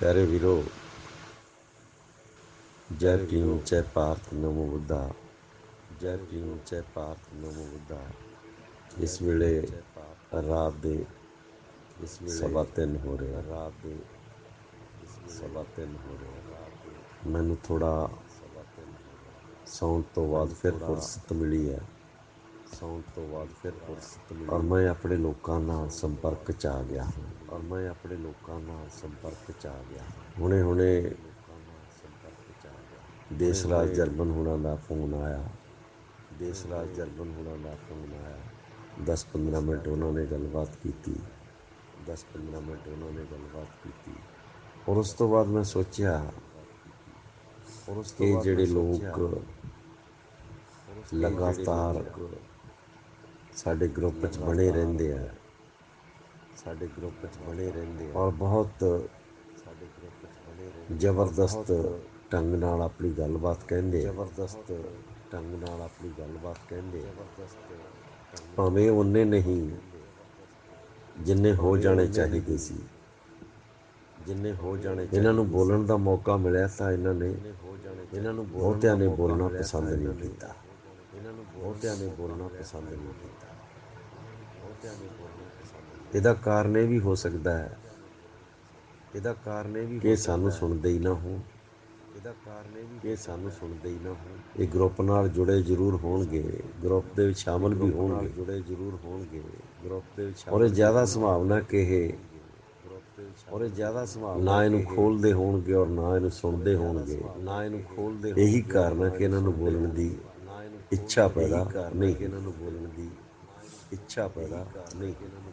ਪਿਆਰੇ ਵੀਰੋ ਜੈ ਭੀਮ ਜੈ ਭਾਰਤ ਨਮੋ ਬੁੱਧਾ। ਜੈ ਭੀਮ ਜੈ ਭਾਰਤ ਨਮੋ ਬੁੱਧਾ। ਇਸ ਵੇਲੇ ਰਾਤ ਦੇ ਇਸ ਵੇਲੇ ਸਵਾ ਤਿੰਨ ਹੋ ਰਿਹਾ। ਰਾਤ ਦੇ ਸਵਾ ਤਿੰਨ ਹੋ ਰਿਹਾ। ਮੈਨੂੰ ਥੋੜਾ ਸੌਣ ਤੋਂ ਬਾਅਦ ਫਿਰ ਫੁਰਸਤ ਮਿਲੀ ਹੈ। ਸੌਣ ਤੋਂ ਬਾਅਦ ਫਿਰ ਫੁਰਸਤ ਮਿਲੀ ਔਰ ਮੈਂ ਆਪਣੇ ਲੋਕਾਂ ਨਾਲ ਸੰਪਰਕ ਚ ਆ ਗਿਆ ਹਾਂ। ਔਰ ਮੈਂ ਆਪਣੇ ਲੋਕਾਂ ਨਾਲ ਸੰਪਰਕ ਚ ਆ ਗਿਆ। ਹੁਣੇ ਹੁਣੇ ਦੇਸ਼ ਰਾਜ ਜਰਮਨ ਹੁਣਾਂ ਦਾ ਫੋਨ ਆਇਆ। ਦੇਸ਼ ਰਾਜ ਜਰਮਨ ਹੁਣਾਂ ਦਾ ਫੋਨ ਆਇਆ। 10-15 ਮਿੰਟ ਉਹਨਾਂ ਨੇ ਗੱਲਬਾਤ ਕੀਤੀ। 10-15 ਮਿੰਟ ਉਹਨਾਂ ਨੇ ਗੱਲਬਾਤ ਕੀਤੀ। ਔਰ ਉਸ ਤੋਂ ਬਾਅਦ ਮੈਂ ਸੋਚਿਆ ਔਰ ਉਸ ਤੋਂ ਬਾਅਦ ਜਿਹੜੇ ਲੋਕ ਲਗਾਤਾਰ ਸਾਡੇ ਗਰੁੱਪ 'ਚ ਬਣੇ ਰਹਿੰਦੇ ਆ ਸਾਡੇ ਗਰੁੱਪ 'ਚ ਬਣੇ ਰਹਿੰਦੇ ਆ। ਔਰ ਬਹੁਤ ਸਾਡੇ ਗਰੁੱਪ 'ਚ ਬਣੇ ਰਹਿੰਦੇ ਜ਼ਬਰਦਸਤ ਢੰਗ ਨਾਲ ਆਪਣੀ ਗੱਲਬਾਤ ਕਹਿੰਦੇ ਜ਼ਬਰਦਸਤ ਢੰਗ ਨਾਲ ਆਪਣੀ ਗੱਲਬਾਤ ਕਹਿੰਦੇ ਭਾਵੇਂ ਉਹਨੇ ਨਹੀਂ ਜਿੰਨੇ ਹੋ ਜਾਣੇ ਚਾਹੀਦੇ ਸੀ। ਜਿੰਨੇ ਹੋ ਜਾਣੇ ਇਹਨਾਂ ਨੂੰ ਬੋਲਣ ਦਾ ਮੌਕਾ ਮਿਲਿਆ ਤਾਂ ਇਹਨਾਂ ਨੇ ਇਹਨਾਂ ਨੂੰ ਬਹੁਤਿਆਂ ਨੇ ਬੋਲਣਾ ਪਸੰਦ ਨਹੀਂ ਕੀਤਾ। ਇਹਨਾਂ ਨੂੰ ਬਹੁਤਿਆਂ ਨੇ ਬੋਲਣਾ ਪਸੰਦ ਨਹੀਂ ਕੀਤਾ। ਬਹੁਤਿਆਂ ਨੇ ਇਹਦਾ ਕਾਰਨ ਇਹ ਵੀ ਹੋ ਸਕਦਾ ਹੈ ਇਹਦਾ ਕਾਰਨ ਇਹ ਵੀ ਕਿ ਸਾਨੂੰ ਸੁਣਦੇ ਹੀ ਨਾ ਹੋ ਇਹਦਾ ਕਾਰਨ ਇਹ ਵੀ ਕਿ ਸਾਨੂੰ ਸੁਣਦੇ ਹੀ ਨਾ ਹੋ ਇਹ ਗਰੁੱਪ ਨਾਲ ਜੁੜੇ ਜ਼ਰੂਰ ਹੋਣਗੇ। ਗਰੁੱਪ ਦੇ ਵਿੱਚ ਸ਼ਾਮਲ ਵੀ ਹੋਣਗੇ। ਜੁੜੇ ਜ਼ਰੂਰ ਹੋਣਗੇ। ਗਰੁੱਪ ਦੇ ਵਿੱਚ ਔਰ ਇਹ ਜ਼ਿਆਦਾ ਸੰਭਾਵਨਾ ਕਿ ਇਹ ਔਰ ਇਹ ਜ਼ਿਆਦਾ ਸੰਭਾਵਨਾ ਨਾ ਇਹਨੂੰ ਖੋਲਦੇ ਹੋਣਗੇ ਔਰ ਨਾ ਇਹਨੂੰ ਸੁਣਦੇ ਹੋਣਗੇ। ਨਾ ਇਹਨੂੰ ਖੋਲਦੇ ਇਹੀ ਕਾਰਨ ਹੈ ਕਿ ਇਹਨਾਂ ਨੂੰ ਬੋਲਣ ਦੀ ਇੱਛਾ ਪੈਦਾ ਨਹੀਂ। ਇਹਨਾਂ ਨੂੰ ਬੋਲਣ ਦੀ। ਇੱਛਾ ਪੈਦਾ ਨਹੀਂ। ਇਹਨਾਂ ਨੂੰ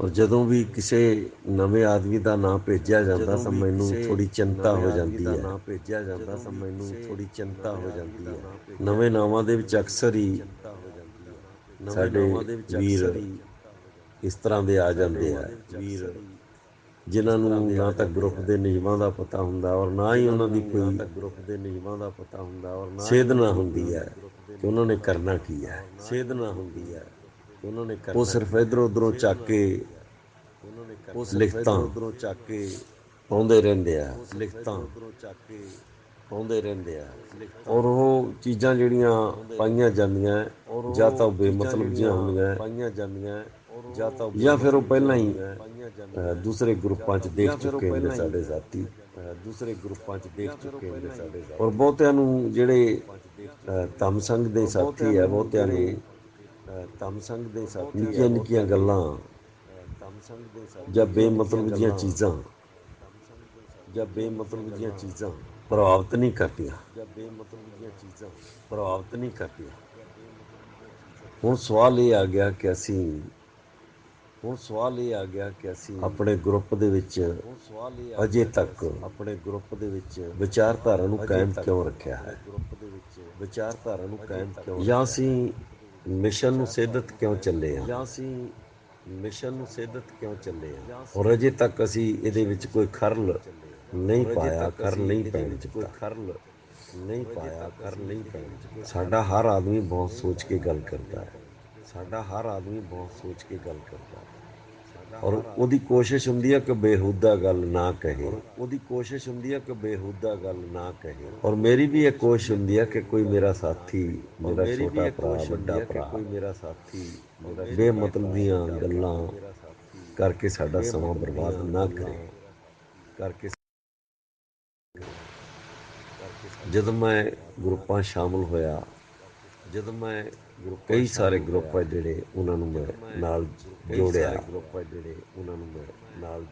ਔਰ ਜਦੋਂ ਵੀ ਕਿਸੇ ਨਵੇਂ ਆਦਮੀ ਦਾ ਨਾਮ ਭੇਜਿਆ ਜਾਂਦਾ ਤਾਂ ਮੈਨੂੰ ਥੋੜੀ ਚਿੰਤਾ ਹੋ ਜਾਂਦੀ ਹੈ। ਨਾਮ ਭੇਜਿਆ ਜਾਂਦਾ ਤਾਂ ਮੈਨੂੰ ਥੋੜੀ ਚਿੰਤਾ ਹੋ ਜਾਂਦੀ ਹੈ। ਨਵੇਂ ਨਾਵਾਂ ਦੇ ਵਿੱਚ ਅਕਸਰ ਹੀ ਸਾਡੇ ਵੀਰ ਇਸ ਤਰ੍ਹਾਂ ਦੇ ਆ ਜਾਂਦੇ ਆ। ਵੀਰ ਜਿਨ੍ਹਾਂ ਨੂੰ ਨਾ ਤਾਂ ਗਰੁੱਪ ਦੇ ਨਿਯਮਾਂ ਦਾ ਪਤਾ ਹੁੰਦਾ ਔਰ ਨਾ ਹੀ ਉਹਨਾਂ ਦੀ ਕੋਈ ਗਰੁੱਪ ਦੇ ਨਿਯਮਾਂ ਦਾ ਪਤਾ ਹੁੰਦਾ ਔਰ ਨਾ ਸੇਧਨਾ ਹੁੰਦੀ ਹੈ ਕਿ ਉਹਨਾਂ ਨੇ ਕਰਨਾ ਕੀ ਹੈ। ਸੇਧਨਾ ਹੁੰਦੀ ਹੈ। ਉਹਨਾਂ ਨੇ ਕਰਨਾ ਉਹ ਸਿਰਫ ਇਧਰ ਉਧਰੋਂ ਚੱਕ ਕੇ ਉਹਨਾਂ ਨੇ ਉਸ ਲਿਖਤਾਂ। ਉਧਰੋਂ ਚੱਕ ਕੇ ਪਾਉਂਦੇ ਰਹਿੰਦੇ ਆ ਲਿਖਤਾਂ। ਉਧਰੋਂ ਚੱਕ ਕੇ ਪਾਉਂਦੇ ਰਹਿੰਦੇ ਆ। ਔਰ ਉਹ ਚੀਜ਼ਾਂ ਜਿਹੜੀਆਂ ਪਾਈਆਂ ਜਾਂਦੀਆਂ ਜਾਂ ਤਾਂ ਬੇਮਤਲਬ ਜਿਹੀਆਂ ਹੁੰਦੀਆਂ ਪਾਈਆਂ ਜਾਂਦੀਆਂ ਜਾਂ ਤਾਂ ਜਾਂ ਫਿਰ ਉਹ ਪਹਿਲਾਂ ਹੀ ਦੂਸਰੇ ਗਰੁੱਪਾਂ 'ਚ ਦੇਖ ਚੁੱਕੇ ਨੇ ਸਾਡੇ ਸਾਥੀ ਦੂਸਰੇ ਗਰੁੱਪਾਂ 'ਚ ਦੇਖ ਚੁੱਕੇ ਨੇ ਸਾਡੇ ਸਾਥੀ। ਔਰ ਬਹੁਤਿਆਂ ਨੂੰ ਜਿਹੜੇ ਧੰਮ ਸੰਘ ਦੇ ਸਾਥੀ ਹੈ ਬਹੁਤਿਆਂ ਨੇ ਸੰਘ ਦੇ ਸਾਥੀ ਨਿੱਕੀਆਂ ਨਿੱਕੀਆਂ ਗੱਲਾਂ। ਧੰਮ ਸੰਘ ਦੇ ਸਾਥੀ ਜਾਂ ਬੇਮਤਲਬ ਦੀਆਂ ਚੀਜ਼ਾਂ। ਜਾਂ ਬੇਮਤਲਬ ਦੀਆਂ ਚੀਜ਼ਾਂ। ਪ੍ਰਭਾਵਿਤ ਨਹੀਂ ਕਰਦੀਆਂ। ਜਾਂ ਬੇਮਤਲਬ ਦੀਆਂ ਚੀਜ਼ਾਂ। ਪ੍ਰਭਾਵਿਤ ਨਹੀਂ ਕਰਦੀਆਂ। ਹੁਣ ਸਵਾਲ ਇਹ ਆ ਗਿਆ ਕਿ ਅਸੀਂ ਹੁਣ ਸਵਾਲ ਇਹ ਆ ਗਿਆ ਕਿ ਅਸੀਂ ਆਪਣੇ ਗਰੁੱਪ ਦੇ ਵਿੱਚ ਅਜੇ ਤੱਕ ਆਪਣੇ ਗਰੁੱਪ ਦੇ ਵਿੱਚ ਵਿਚਾਰਧਾਰਾ ਨੂੰ ਕਾਇਮ ਕਿਉਂ ਰੱਖਿਆ ਹੈ? ਗਰੁੱਪ ਦੇ ਵਿੱਚ ਵਿਚਾਰਧਾਰਾ ਨੂੰ ਕਾਇਮ ਕਿਉਂ ਜਾਂ ਅਸੀਂ ਮਿਸ਼ਨ ਨੂੰ ਸਿੱਧਤ ਕਿਉਂ ਚੱਲੇ ਹਾਂ ਜਾਂ ਅਸੀਂ ਮਿਸ਼ਨ ਨੂੰ ਸਿੱਧਤ ਕਿਉਂ ਚੱਲੇ ਹਾਂ ਔਰ ਅਜੇ ਤੱਕ ਅਸੀਂ ਇਹਦੇ ਵਿੱਚ ਕੋਈ ਖਰਲ ਨਹੀਂ ਪਾਇਆ ਖਰ ਨਹੀਂ ਪੈਣ ਦਿੱਤਾ ਕੋਈ ਖਰਲ ਨਹੀਂ ਪਾਇਆ ਕਰ ਨਹੀਂ ਪੈਣ ਸਾਡਾ ਹਰ ਆਦਮੀ ਬਹੁਤ ਸੋਚ ਕੇ ਗੱਲ ਕਰਦਾ ਹੈ। ਸਾਡਾ ਹਰ ਆਦਮੀ ਬਹੁਤ ਸੋਚ ਕੇ ਗੱਲ ਕਰਦਾ ਹੈ। ਔਰ ਉਹਦੀ ਕੋਸ਼ਿਸ਼ ਹੁੰਦੀ ਹੈ ਕਿ ਬੇਹੂਦਾ ਗੱਲ ਨਾ ਕਹੇ। ਉਹਦੀ ਕੋਸ਼ਿਸ਼ ਹੁੰਦੀ ਹੈ ਕਿ ਬੇਹੂਦਾ ਗੱਲ ਨਾ ਕਹੇ। ਔਰ ਮੇਰੀ ਵੀ ਇਹ ਕੋਸ਼ਿਸ਼ ਹੁੰਦੀ ਹੈ ਕਿ ਕੋਈ ਮੇਰਾ ਸਾਥੀ ਮੇਰਾ ਛੋਟਾ ਭਰਾ ਵੱਡਾ ਭਰਾ। ਕੋਈ ਮੇਰਾ ਸਾਥੀ ਮੇਰਾ ਬੇਮਤਲਬ ਦੀਆਂ ਗੱਲਾਂ ਕਰਕੇ ਸਾਡਾ ਸਮਾਂ ਬਰਬਾਦ ਨਾ ਕਰੇ। ਕਰਕੇ ਜਦੋਂ ਮੈਂ ਗਰੁੱਪਾਂ ਸ਼ਾਮਲ ਹੋਇਆ ਜਦੋਂ ਮੈਂ ਕਈ ਸਾਰੇ ਗਰੁੱਪ ਆ ਜਿਹੜੇ ਉਹਨਾਂ ਨੂੰ ਮੈਂ ਨਾਲ ਜੋੜਿਆ ਗਰੁੱਪ ਆ ਜਿਹੜੇ ਉਹਨਾਂ ਨੂੰ ਮੈਂ ਨਾਲ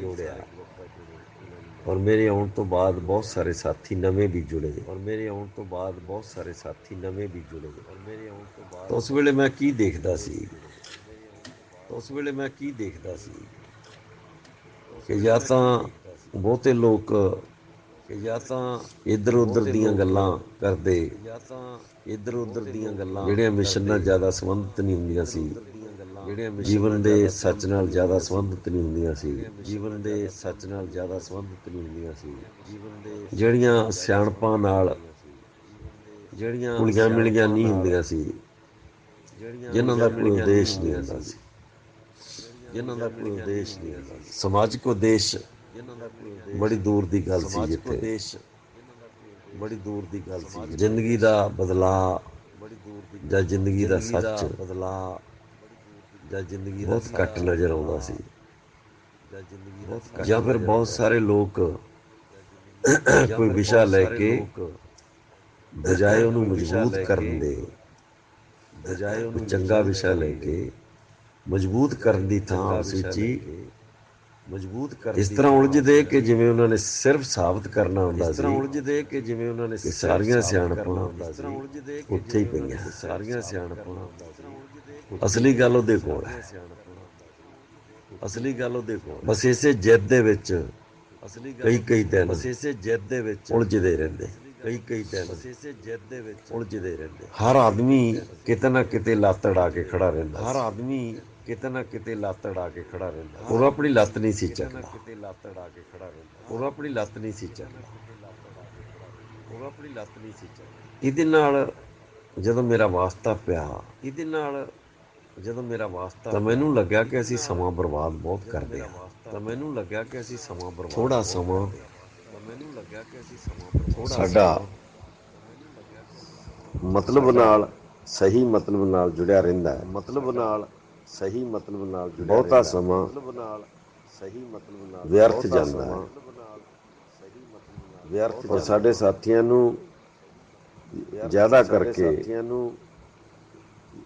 ਜੋੜਿਆ। ਔਰ ਮੇਰੇ ਆਉਣ ਤੋਂ ਬਾਅਦ ਬਹੁਤ ਸਾਰੇ ਸਾਥੀ ਨਵੇਂ ਵੀ ਜੁੜੇ। ਔਰ ਮੇਰੇ ਆਉਣ ਤੋਂ ਬਾਅਦ ਬਹੁਤ ਸਾਰੇ ਸਾਥੀ ਨਵੇਂ ਵੀ ਜੁੜੇ। ਔਰ ਮੇਰੇ ਆਉਣ ਤੋਂ ਬਾਅਦ ਉਸ ਵੇਲੇ ਮੈਂ ਕੀ ਦੇਖਦਾ ਸੀ? ਉਸ ਵੇਲੇ ਮੈਂ ਕੀ ਦੇਖਦਾ ਸੀ? ਕਿ ਜਾਂ ਤਾਂ ਬਹੁਤੇ ਲੋਕ ਕਿ ਜਾਂ ਤਾਂ ਇੱਧਰ ਉੱਧਰ ਦੀਆਂ ਗੱਲਾਂ ਕਰਦੇ ਜਾਂ ਤਾਂ ਇੱਧਰ ਉੱਧਰ ਦੀਆਂ ਗੱਲਾਂ ਜਿਹੜੀਆਂ ਮਿਸ਼ਨ ਨਾਲ ਜ਼ਿਆਦਾ ਸੰਬੰਧਿਤ ਨਹੀਂ ਹੁੰਦੀਆਂ ਸੀ। ਜਿਹੜੀਆਂ ਜੀਵਨ ਦੇ ਸੱਚ ਨਾਲ ਜ਼ਿਆਦਾ ਸੰਬੰਧਿਤ ਨਹੀਂ ਹੁੰਦੀਆਂ ਸੀ। ਜੀਵਨ ਦੇ ਸੱਚ ਨਾਲ ਜ਼ਿਆਦਾ ਸੰਬੰਧਿਤ ਨਹੀਂ ਹੁੰਦੀਆਂ ਸੀ। ਜੀਵਨ ਦੇ ਜਿਹੜੀਆਂ ਸਿਆਣਪਾਂ ਨਾਲ ਜਿਹੜੀਆਂ ਕੁਲੀਆਂ ਮਿਲੀਆਂ ਨਹੀਂ ਹੁੰਦੀਆਂ ਸੀ। ਜਿਨ੍ਹਾਂ ਦਾ ਕੋਈ ਉਦੇਸ਼ ਨਹੀਂ ਹੁੰਦਾ ਸੀ। ਜਿਨ੍ਹਾਂ ਦਾ ਕੋਈ ਉਦੇਸ਼ ਨਹੀਂ ਹੁੰਦਾ ਸਮਾਜਿਕ ਉਦੇਸ਼ ਬੜੀ ਦੂਰ ਦੀ ਗੱਲ ਸੀ ਜਿੱਥੇ ਬੜੀ ਦੂਰ ਦੀ ਗੱਲ ਸੀ। ਜ਼ਿੰਦਗੀ ਦਾ ਬਦਲਾਅ ਬੜੀ ਦੂਰ ਦੀ ਜਾਂ ਜ਼ਿੰਦਗੀ ਦਾ ਜ਼ਿੰਦਗੀ ਦਾ ਸੱਚ ਬਦਲਾਅ ਜਾਂ ਜ਼ਿੰਦਗੀ ਦਾ ਬਹੁਤ ਘੱਟ ਨਜ਼ਰ ਆਉਂਦਾ ਸੀ। ਜਾਂ ਜ਼ਿੰਦਗੀ ਦਾ ਜਾਂ ਫਿਰ ਬਹੁਤ ਸਾਰੇ ਲੋਕ ਕੋਈ ਵਿਸ਼ਾ ਲੈ ਕੇ ਬਜਾਏ ਉਹਨੂੰ ਮਜ਼ਬੂਤ ਕਰਨ ਦੇ ਬਜਾਏ ਉਹਨੂੰ ਚੰਗਾ ਵਿਸ਼ਾ ਲੈ ਕੇ ਮਜ਼ਬੂਤ ਕਰਨ ਦੀ ਥਾਂ ਉਸ ਵਿੱਚ ਮਜ਼ਬੂਤ ਕਰ ਇਸ ਤਰ੍ਹਾਂ ਉਲਝਦੇ ਕਿ ਜਿਵੇਂ ਉਹਨਾਂ ਨੇ ਸਿਰਫ ਸਾਬਤ ਕਰਨਾ ਹੁੰਦਾ ਇਸ ਸੀ ਤਰ੍ਹਾਂ ਉਲਝਦੇ ਕਿ ਜਿਵੇਂ ਉਹਨਾਂ ਨੇ ਸਾਰੀਆਂ ਸਿਆਣਪਾਂ ਇਸ ਤਰ੍ਹਾਂ ਉਲਝਦੇ ਕਿ ਉੱਥੇ ਹੀ ਪਈਆਂ ਸਾਰੀਆਂ ਸਿਆਣਪਾਂ ਅਸਲੀ ਗੱਲ ਉਹਦੇ ਕੋਲ ਹੈ। ਅਸਲੀ ਗੱਲ ਉਹਦੇ ਕੋਲ ਬਸ ਇਸੇ ਜਿੱਦ ਦੇ ਵਿੱਚ ਅਸਲੀ ਗੱਲ ਕਈ ਕਈ ਦਿਨ ਬਸ ਇਸੇ ਜਿੱਦ ਦੇ ਵਿੱਚ ਉਲਝਦੇ ਰਹਿੰਦੇ। ਕਈ ਕਈ ਦਿਨ ਬਸ ਇਸੇ ਜਿੱਦ ਦੇ ਵਿੱਚ ਉਲਝਦੇ ਰਹਿੰਦੇ। ਹਰ ਆਦਮੀ ਕਿਤੇ ਨਾ ਕਿਤੇ ਲੱਤ ਅੜਾ ਕੇ ਖੜਾ ਰਹਿੰਦਾ ਹਰ ਆਦਮੀ ਕਿਤੇ ਨਾ ਕਿਤੇ ਲੱਤ ਅੜਾ ਕੇ ਖੜਾ ਰਹਿੰਦਾ। ਉਹ ਆਪਣੀ ਲੱਤ ਨਹੀਂ ਸੀ ਕਿਤੇ ਨਾ ਚੱਕਦਾ ਕਿਤੇ ਲੱਤ ਅੜਾ ਕੇ ਖੜਾ ਰਹਿੰਦਾ। ਉਹ ਆਪਣੀ ਲੱਤ ਨਹੀਂ ਸੀ ਚੱਕਦਾ ਉਹ ਆਪਣੀ ਲੱਤ ਨਹੀਂ ਸੀ ਚੱਕਦਾ ਇਹਦੇ ਨਾਲ ਜਦੋਂ ਮੇਰਾ ਵਾਸਤਾ ਪਿਆ ਇਹਦੇ ਨਾਲ ਜਦੋਂ ਮੇਰਾ ਵਾਸਤਾ ਤਾਂ ਮੈਨੂੰ ਲੱਗਿਆ ਕਿ ਅਸੀਂ ਸਮਾਂ ਬਰਬਾਦ ਬਹੁਤ ਕਰਦੇ ਹਾਂ। ਤਾਂ ਮੈਨੂੰ ਲੱਗਿਆ ਕਿ ਅਸੀਂ ਸਮਾਂ ਬਰਬਾਦ ਥੋੜਾ ਸਮਾਂ ਤਾਂ ਮੈਨੂੰ ਲੱਗਿਆ ਕਿ ਅਸੀਂ ਸਮਾਂ ਬਰਬਾਦ ਥੋੜਾ ਸਾਡਾ ਮਤਲਬ ਨਾਲ ਸਹੀ ਮਤਲਬ ਨਾਲ ਜੁੜਿਆ ਰਹਿੰਦਾ ਹੈ। ਮਤਲਬ ਨਾਲ ਸਹੀ ਮਤਲਬ ਨਾਲ ਜੁੜਿਆ ਬਹੁਤਾ। ਸਮਾਂ ਮਤਲਬ ਨਾਲ ਸਹੀ ਮਤਲਬ ਨਾਲ ਵਿਅਰਥ ਜਾਂਦਾ ਹੈ। ਵਿਅਰਥ ਔਰ ਸਾਡੇ ਸਾਥੀਆਂ ਨੂੰ ਜ਼ਿਆਦਾ ਕਰਕੇ ਸਾਥੀਆਂ ਨੂੰ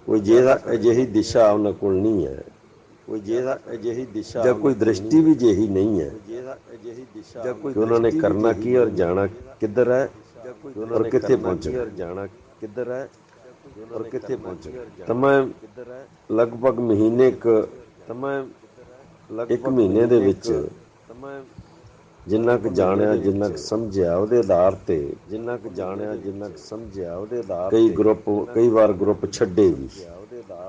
ਕੋਈ ਜਿਹੜਾ ਅਜਿਹੀ ਦਿਸ਼ਾ ਉਹਨਾਂ ਕੋਲ ਨਹੀਂ ਹੈ। ਕੋਈ ਜਿਹੜਾ ਅਜਿਹੀ ਦਿਸ਼ਾ ਜਾਂ ਕੋਈ ਦ੍ਰਿਸ਼ਟੀ ਵੀ ਜਿਹੀ ਨਹੀਂ ਹੈ। ਜਿਹੜਾ ਅਜਿਹੀ ਦਿਸ਼ਾ ਜਾਂ ਕੋਈ ਉਹਨਾਂ ਨੇ ਕਰਨਾ ਕੀ ਔਰ ਜਾਣਾ ਕਿੱਧਰ ਹੈ ਔਰ ਕਿੱਥੇ ਪਹੁੰਚਣਾ? ਔਰ ਜਾਣਾ ਕਿੱਧਰ ਹੈ? ਔਰ ਕਿੱਥੇ ਪਹੁੰਚਣਾ ਤਾਂ ਮੈਂ ਲਗਭਗ ਮਹੀਨੇ ਕ ਤਾਂ ਮੈਂ ਇੱਕ ਮਹੀਨੇ ਦੇ ਵਿੱਚ ਤਾਂ ਜਿੰਨਾ ਕੁ ਜਾਣਿਆ ਜਿੰਨਾ ਕੁ ਸਮਝਿਆ ਉਹਦੇ ਆਧਾਰ ਤੇ ਜਿੰਨਾ ਕੁ ਜਾਣਿਆ ਜਿੰਨਾ ਕੁ ਸਮਝਿਆ ਉਹਦੇ ਆਧਾਰ ਕਈ ਗਰੁੱਪ ਕਈ ਵਾਰ ਗਰੁੱਪ ਛੱਡੇ ਵੀ।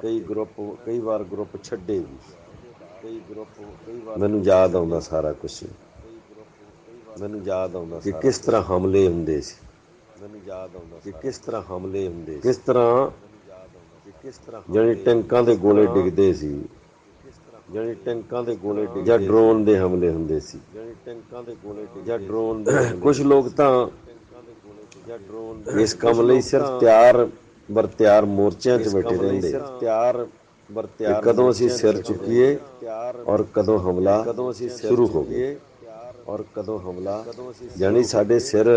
ਕਈ ਗਰੁੱਪ ਕਈ ਵਾਰ ਗਰੁੱਪ ਛੱਡੇ ਵੀ। ਕਈ ਗਰੁੱਪ ਕਈ ਵਾਰ ਮੈਨੂੰ ਯਾਦ ਆਉਂਦਾ ਸਾਰਾ ਕੁਝ ਮੈਨੂੰ ਯਾਦ ਆਉਂਦਾ ਕਿ ਕਿਸ ਤਰ੍ਹਾਂ ਹਮਲੇ ਹੁੰਦੇ ਸੀ। ਮੈਨੂੰ ਯਾਦ ਆਉਂਦਾ ਕਿ ਕਿਸ ਤਰ੍ਹਾਂ ਹਮਲੇ ਹੁੰਦੇ। ਕਿਸ ਤਰ੍ਹਾਂ ਕਿਸ ਤਰ੍ਹਾਂ ਟੈਂਕਾਂ ਦੇ ਗੋਲੇ ਡਿੱਗਦੇ ਸੀ। ਜਾਨੀ ਟੈਂਕਾਂ ਦੇ ਗੋਲੇ ਡਿੱਗ ਜਾਂ ਡਰੋਨ ਦੇ ਹਮਲੇ ਹੁੰਦੇ ਸੀ। ਜਾਨੀ ਟੈਂਕਾਂ ਦੇ ਗੋਲੇ ਜਾਂ ਡਰੋਨ ਦੇ ਕੁਝ ਲੋਕ ਤਾਂ ਜਾਂ ਡਰੋਨ ਇਸ ਕੰਮ ਲਈ ਸਿਰਫ ਤਿਆਰ ਬਰ ਤਿਆਰ ਮੋਰਚਿਆਂ 'ਚ ਬੈਠੇ ਰਹਿੰਦੇ। ਸਿਰਫ ਤਿਆਰ ਬਰ ਕਿ ਤਿਆਰ ਕਦੋਂ ਅਸੀਂ ਸਿਰ ਚੁੱਕੀਏ ਤਿਆਰ ਔਰ ਕਦੋਂ ਹਮਲਾ ਕਦੋਂ ਅਸੀਂ ਸਿਰ ਹੋ ਚੁੱਕੀਏ। ਔਰ ਕਦੋਂ ਹਮਲਾ। ਜਾਣੀ ਸਾਡੇ ਸਿਰ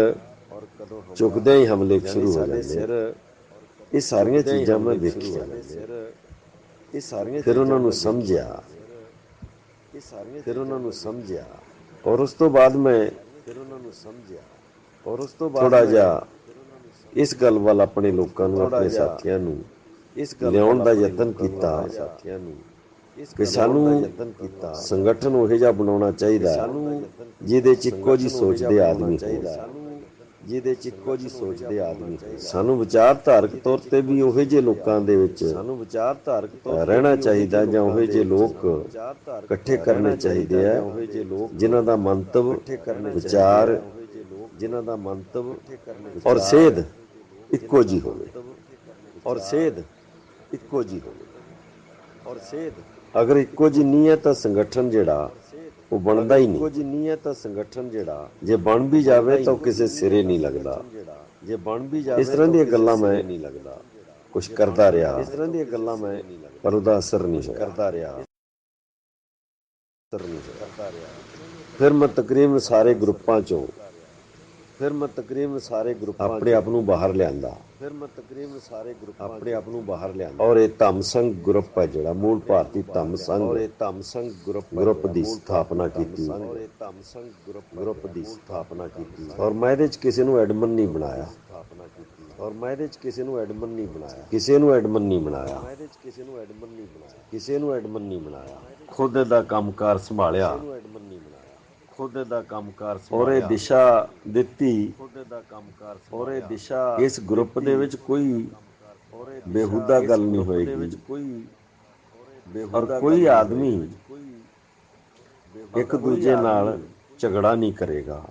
ਚੁੱਕਦੇ ਹੀ ਹਮਲੇ ਸ਼ੁਰੂ ਹੋ ਜਾਂਦੇ ਸਿਰ ਇਹ ਸਾਰੀਆਂ ਚੀਜ਼ਾਂ ਮੈਂ ਦੇਖੀਆਂ ਇਹ ਸਾਰੀਆਂ ਫਿਰ ਉਹਨਾਂ ਨੂੰ ਸਮਝਿਆ। ਇਹ ਸਾਰੀਆਂ ਫਿਰ ਉਹਨਾਂ ਨੂੰ ਸਮਝਿਆ। ਔਰ ਉਸ ਤੋਂ ਬਾਅਦ ਮੈਂ ਫਿਰ ਉਹਨਾਂ ਨੂੰ ਸਮਝਿਆ। ਔਰ ਉਸ ਤੋਂ ਬਾਅਦ ਥੋੜਾ ਜਿਹਾ ਇਸ ਗੱਲ ਵੱਲ ਆਪਣੇ ਲੋਕਾਂ ਨੂੰ ਆਪਣੇ ਸਾਥੀਆਂ ਨੂੰ ਇਸ ਗੱਲ ਲਿਆਉਣ ਦਾ ਯਤਨ ਕੀਤਾ। ਸਾਥੀਆਂ ਨੂੰ ਇਸ ਕਿ ਗੱਲ ਸਾਨੂੰ ਦਾ ਯਤਨ ਕੀਤਾ। ਸੰਗਠਨ ਉਹੋ ਜਿਹਾ ਬਣਾਉਣਾ ਚਾਹੀਦਾ ਜਿਹਦੇ ਚ ਇੱਕੋ ਜੀ ਸੋਚਦੇ ਆਦਮੀ ਹੋਣ। ਜਿਹਦੇ ਚ ਇੱਕੋ ਜੀ ਸੋਚਦੇ ਆਦਮੀ। ਸਾਨੂੰ ਵਿਚਾਰਧਾਰਕ ਤੌਰ ਤੇ ਵੀ ਉਹੋ ਜਿਹੇ ਲੋਕਾਂ ਦੇ ਵਿੱਚ ਸਾਨੂੰ ਵਿਚਾਰਧਾਰਕ ਤੌਰ ਰਹਿਣਾ ਚਾਹੀਦਾ ਜਾਂ ਉਹੋ ਜਿਹੇ ਲੋਕ ਇਕੱਠੇ ਕਰਨੇ ਚਾਹੀਦੇ ਆ ਜਿਨ੍ਹਾਂ ਦਾ ਮੰਤਵ ਵਿਚਾਰ ਜਿਨ੍ਹਾਂ ਦਾ ਮੰਤਵ ਔਰ ਸੇਧ ਇੱਕੋ ਜੀ ਹੋਵੇ। ਔਰ ਸੇਧ ਇੱਕੋ ਜੀ ਹੋਵੇ। ਔਰ ਸੇਧ ਅਗਰ ਇੱਕੋ ਜੀ ਨਹੀਂ ਹੈ ਤਾਂ ਸੰਗਠਨ ਜਿਹੜਾ ਉਹ ਬਣਦਾ ਹੀ ਨਹੀਂ। ਜੀ ਨਹੀਂ ਹੈ ਤਾਂ ਸੰਗਠਨ ਜਿਹੜਾ ਜੇ ਬਣ ਵੀ ਜਾਵੇ ਤਾਂ ਕਿਸੇ ਸਿਰੇ ਨਹੀਂ ਲੱਗਦਾ। ਜੇ ਬਣ ਵੀ ਜਾਵੇ ਇਸ ਤਰ੍ਹਾਂ ਦੀਆਂ ਗੱਲਾਂ ਮੈਂ ਨਹੀਂ ਲੱਗਦਾ। ਕੁਝ ਕਰਦਾ ਰਿਹਾ। ਇਸ ਤਰ੍ਹਾਂ ਦੀਆਂ ਗੱਲਾਂ ਮੈਂ ਪਰ ਉਹਦਾ ਅਸਰ ਨਹੀਂ ਹੋਇਆ। ਕਰਦਾ ਰਿਹਾ। ਅਸਰ ਨਹੀਂ ਹੋਇਆ। ਕਰਦਾ ਰਿਹਾ। ਫਿਰ ਮੈਂ ਤਕਰੀਬਨ ਸਾਰੇ ਗਰੁੱਪਾਂ ਚੋਂ ਫਿਰ ਮੈਂ ਤਕਰੀਬਨ ਸਾਰੇ ਗਰੁੱਪਾਂ ਆਪਣੇ ਆਪ ਨੂੰ ਬਾਹਰ ਲਿਆਂਦਾ। ਫਿਰ ਮੈਂ ਤਕਰੀਬਨ ਸਾਰੇ ਗਰੁੱਪਾਂ ਆਪਣੇ ਆਪ ਨੂੰ ਬਾਹਰ ਲਿਆਂਦਾ। ਔਰ ਇਹ ਧੰਮ ਸੰਘ ਗਰੁੱਪ ਹੈ ਜਿਹੜਾ ਮੂਲ ਭਾਰਤੀ ਧੰਮ ਸੰਘ ਔਰ ਇਹ ਧੰਮ ਸੰਘ ਗਰੁੱਪ ਗਰੁੱਪ ਦੀ ਸਥਾਪਨਾ ਕੀਤੀ। ਔਰ ਇਹ ਧੰਮ ਸੰਘ ਗਰੁੱਪ ਗਰੁੱਪ ਦੀ ਸਥਾਪਨਾ ਕੀਤੀ। ਔਰ ਮੈਂ ਇਹਦੇ ਚ ਕਿਸੇ ਨੂੰ ਐਡਮਨ ਨਹੀਂ ਬਣਾਇਆ। ਸਥਾਪਨਾ ਕੀਤੀ ਔਰ ਮੈਂ ਇਹਦੇ ਚ ਕਿਸੇ ਨੂੰ ਐਡਮਨ ਨਹੀਂ ਬਣਾਇਆ। ਕਿਸੇ ਨੂੰ ਐਡਮਨ ਨਹੀਂ ਬਣਾਇਆ। ਮੈਂ ਇਹਦੇ ਚ ਕਿਸੇ ਨੂੰ ਐਡਮਨ ਨਹੀਂ ਬਣਾਇਆ। ਕਿਸੇ ਨੂੰ ਐਡਮਨ ਨਹੀਂ ਬਣਾਇਆ। ਖੁਦ ਦਾ ਕੰਮਕਾਰ ਸੰਭਾਲਿਆ। ਨੂੰ ਐਡਮਨ ਨਹੀਂ ਬਣਾਇਆ। ਖੁਦ ਦਾ ਕੰਮਕਾਰ ਔਰ ਇਹ ਦਿਸ਼ਾ ਦਿੱਤੀ। ਖੁਦ ਦਾ ਕੰਮਕਾਰ ਔਰ ਇਹ ਦਿਸ਼ਾ ਇਸ ਗਰੁੱਪ ਦੇ ਵਿੱਚ ਕੋਈ ਬੇਹੂਦਾ ਗੱਲ ਨਹੀਂ ਹੋਏਗੀ। ਕੋਈ ਔਰ ਕੋਈ ਆਦਮੀ ਇੱਕ ਦੂਜੇ ਨਾਲ ਝਗੜਾ ਨਹੀਂ ਕਰੇਗਾ।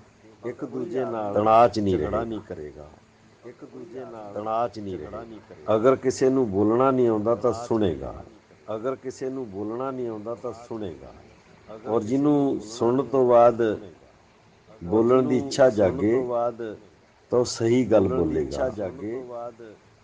ਇੱਕ ਦੂਜੇ ਨਾਲ ਤਣਾਅ 'ਚ ਨਹੀਂ ਝਗੜਾ ਨਹੀਂ ਕਰੇਗਾ। ਇੱਕ ਦੂਜੇ ਨਾਲ ਤਣਾਅ 'ਚ ਨਹੀਂ ਝਗੜਾ ਰਹੇਗਾ। ਨਹੀਂ ਕਰੇਗਾ। ਅਗਰ ਕਿਸੇ ਨੂੰ ਬੋਲਣਾ ਨਹੀਂ ਆਉਂਦਾ ਤਾਂ ਸੁਣੇਗਾ। ਅਗਰ ਕਿਸੇ ਨੂੰ ਬੋਲਣਾ ਨਹੀਂ ਆਉਂਦਾ ਤਾਂ ਸੁਣੇਗਾ। ਔਰ ਜਿਹਨੂੰ ਸੁਣਨ ਤੋਂ ਬਾਅਦ ਬੋਲਣ ਦੀ ਇੱਛਾ ਜਾਗੇ ਤਾਂ ਉਹ ਸਹੀ ਗੱਲ ਬੋਲੇਗਾ।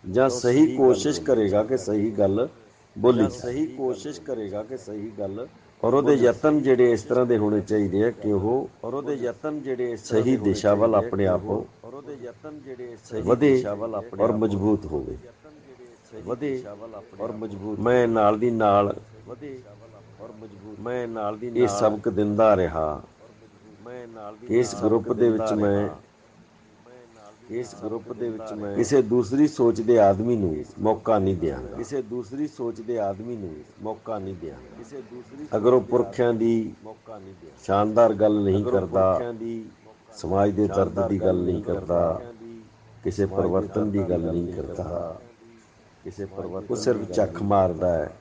ਜਾਂ ਸਹੀ ਕੋਸ਼ਿਸ਼ ਕਰੇਗਾ ਕਿ ਸਹੀ ਗੱਲ ਬੋਲੀ। ਸਹੀ ਕੋਸ਼ਿਸ਼ ਕਰੇਗਾ ਕਿ ਸਹੀ ਗੱਲ ਔਰ ਉਹਦੇ ਯਤਨ ਜਿਹੜੇ ਇਸ ਤਰ੍ਹਾਂ ਦੇ ਹੋਣੇ ਚਾਹੀਦੇ ਆ ਕਿ ਉਹ ਔਰ ਉਹਦੇ ਯਤਨ ਜਿਹੜੇ ਸਹੀ ਦਿਸ਼ਾ ਵੱਲ ਆਪਣੇ ਆਪ ਉਹ- ਔਰ ਉਹਦੇ ਯਤਨ ਜਿਹੜੇ ਸਹੀ ਦਿਸ਼ਾ ਵੱਲ ਆਪਣੇ ਔਰ ਮਜ਼ਬੂਤ ਹੋਵੇ। ਵਧੇ ਔਰ ਮਜ਼ਬੂਤ ਮੈਂ ਨਾਲ ਦੀ ਨਾਲ ਮੈਂ ਨਾਲ ਦੀ ਨਾਲ ਇਹ ਸਬਕ ਦਿੰਦਾ ਰਿਹਾ। ਮੈਂ ਨਾਲ ਦੀ ਇਸ ਗਰੁੱਪ ਦੇ ਵਿੱਚ ਮੈਂ। ਇਸ ਗਰੁੱਪ ਦੇ ਵਿੱਚ ਮੈਂ ਕਿਸੇ ਦੂਸਰੀ ਸੋਚ ਦੇ ਆਦਮੀ ਨੂੰ ਮੌਕਾ ਨਹੀਂ ਦਿਆਂਗਾ। ਕਿਸੇ ਦੂਸਰੀ ਸੋਚ ਦੇ ਆਦਮੀ ਨੂੰ ਮੌਕਾ ਨਹੀਂ ਦਿਆਂਗਾ। ਕਿਸੇ ਦੂਸਰੀ ਅਗਰ ਉਹ ਪੁਰਖਿਆਂ ਦੀ ਮੌਕਾ ਨਹੀਂ ਦਿਆ ਸ਼ਾਨਦਾਰ ਗੱਲ ਨਹੀਂ ਕਰਦਾ ਸਮਾਜ ਦੇ ਦਰਦ ਦੀ ਗੱਲ ਨਹੀਂ ਕਰਦਾ ਕਿਸੇ ਪਰਿਵਰਤਨ ਦੀ ਗੱਲ ਨਹੀਂ ਕਰਦਾ ਕਿਸੇ ਪਰਿਵਰਤਨ ਉਹ ਸਿਰਫ ਚੱਖ ਮਾਰਦਾ ਹੈ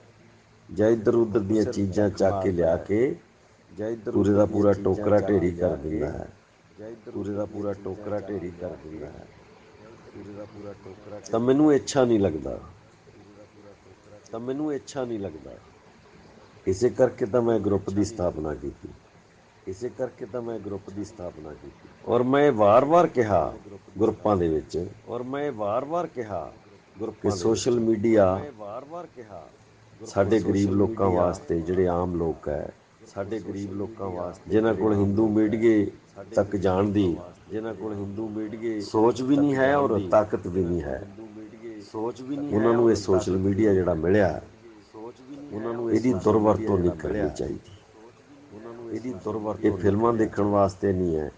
ਜਾਂ ਇੱਧਰ ਉੱਧਰ ਦੀਆਂ ਚੀਜ਼ਾਂ ਚੱਕ ਕੇ ਲਿਆ ਕੇ ਜਾਂ ਇੱਧਰ ਪੂਰੇ ਦਾ ਪੂਰਾ ਟੋਕਰਾ ਢੇਰੀ ਕਰ ਦਿੰਦਾ ਹੈ। ਜਾਂ ਇੱਧਰ ਪੂਰੇ ਦਾ ਪੂਰਾ ਟੋਕਰਾ ਢੇਰੀ ਕਰ ਦਿੰਦਾ ਹੈ। ਪੂਰੇ ਦਾ ਪੂਰਾ ਟੋਕਰਾ ਤਾਂ ਮੈਨੂੰ ਅੱਛਾ ਨਹੀਂ ਲੱਗਦਾ। ਤਾਂ ਮੈਨੂੰ ਅੱਛਾ ਨਹੀਂ ਲੱਗਦਾ। ਇਸੇ ਕਰਕੇ ਤਾਂ ਮੈਂ ਗਰੁੱਪ ਦੀ ਸਥਾਪਨਾ ਕੀਤੀ। ਇਸੇ ਕਰਕੇ ਤਾਂ ਮੈਂ ਗਰੁੱਪ ਦੀ ਸਥਾਪਨਾ ਕੀਤੀ। ਔਰ ਮੈਂ ਵਾਰ-ਵਾਰ ਕਿਹਾ ਗਰੁੱਪਾਂ ਦੇ ਵਿੱਚ। ਔਰ ਮੈਂ ਵਾਰ-ਵਾਰ ਕਿਹਾ ਗਰੁੱਪ ਸੋਸ਼ਲ ਮੀਡੀਆ ਵਾਰ-ਵਾਰ ਕਿਹਾ ਸਾਡੇ ਗਰੀਬ ਲੋਕਾਂ ਵਾਸਤੇ ਜਿਹੜੇ ਆਮ ਲੋਕ ਹੈ ਸਾਡੇ ਗਰੀਬ ਲੋਕਾਂ ਵਾਸਤੇ ਜਿਨ੍ਹਾਂ ਕੋਲ ਹਿੰਦੂ ਮੀਡੀਏ ਤੱਕ ਜਾਣ ਦੀ ਜਿਨ੍ਹਾਂ ਕੋਲ ਹਿੰਦੂ ਮੀਡੀਏ ਸੋਚ ਵੀ ਨਹੀਂ ਹੈ ਔਰ ਤਾਕਤ ਵੀ ਨਹੀਂ ਹੈ। ਸੋਚ ਵੀ ਨਹੀਂ ਉਹਨਾਂ ਨੂੰ ਇਹ ਸੋਸ਼ਲ ਮੀਡੀਆ ਜਿਹੜਾ ਮਿਲਿਆ ਸੋਚ ਵੀ ਨਹੀਂ ਉਹਨਾਂ ਨੂੰ ਇਹਦੀ ਦੁਰਵਰਤੋਂ ਨਹੀਂ ਕਰਨੀ ਚਾਹੀਦੀ। ਉਹਨਾਂ ਨੂੰ ਇਹਦੀ ਦੁਰਵਰਤੋਂ ਇਹ ਫਿਲਮਾਂ ਦੇਖਣ ਵਾਸਤੇ ਨਹੀਂ ਹੈ।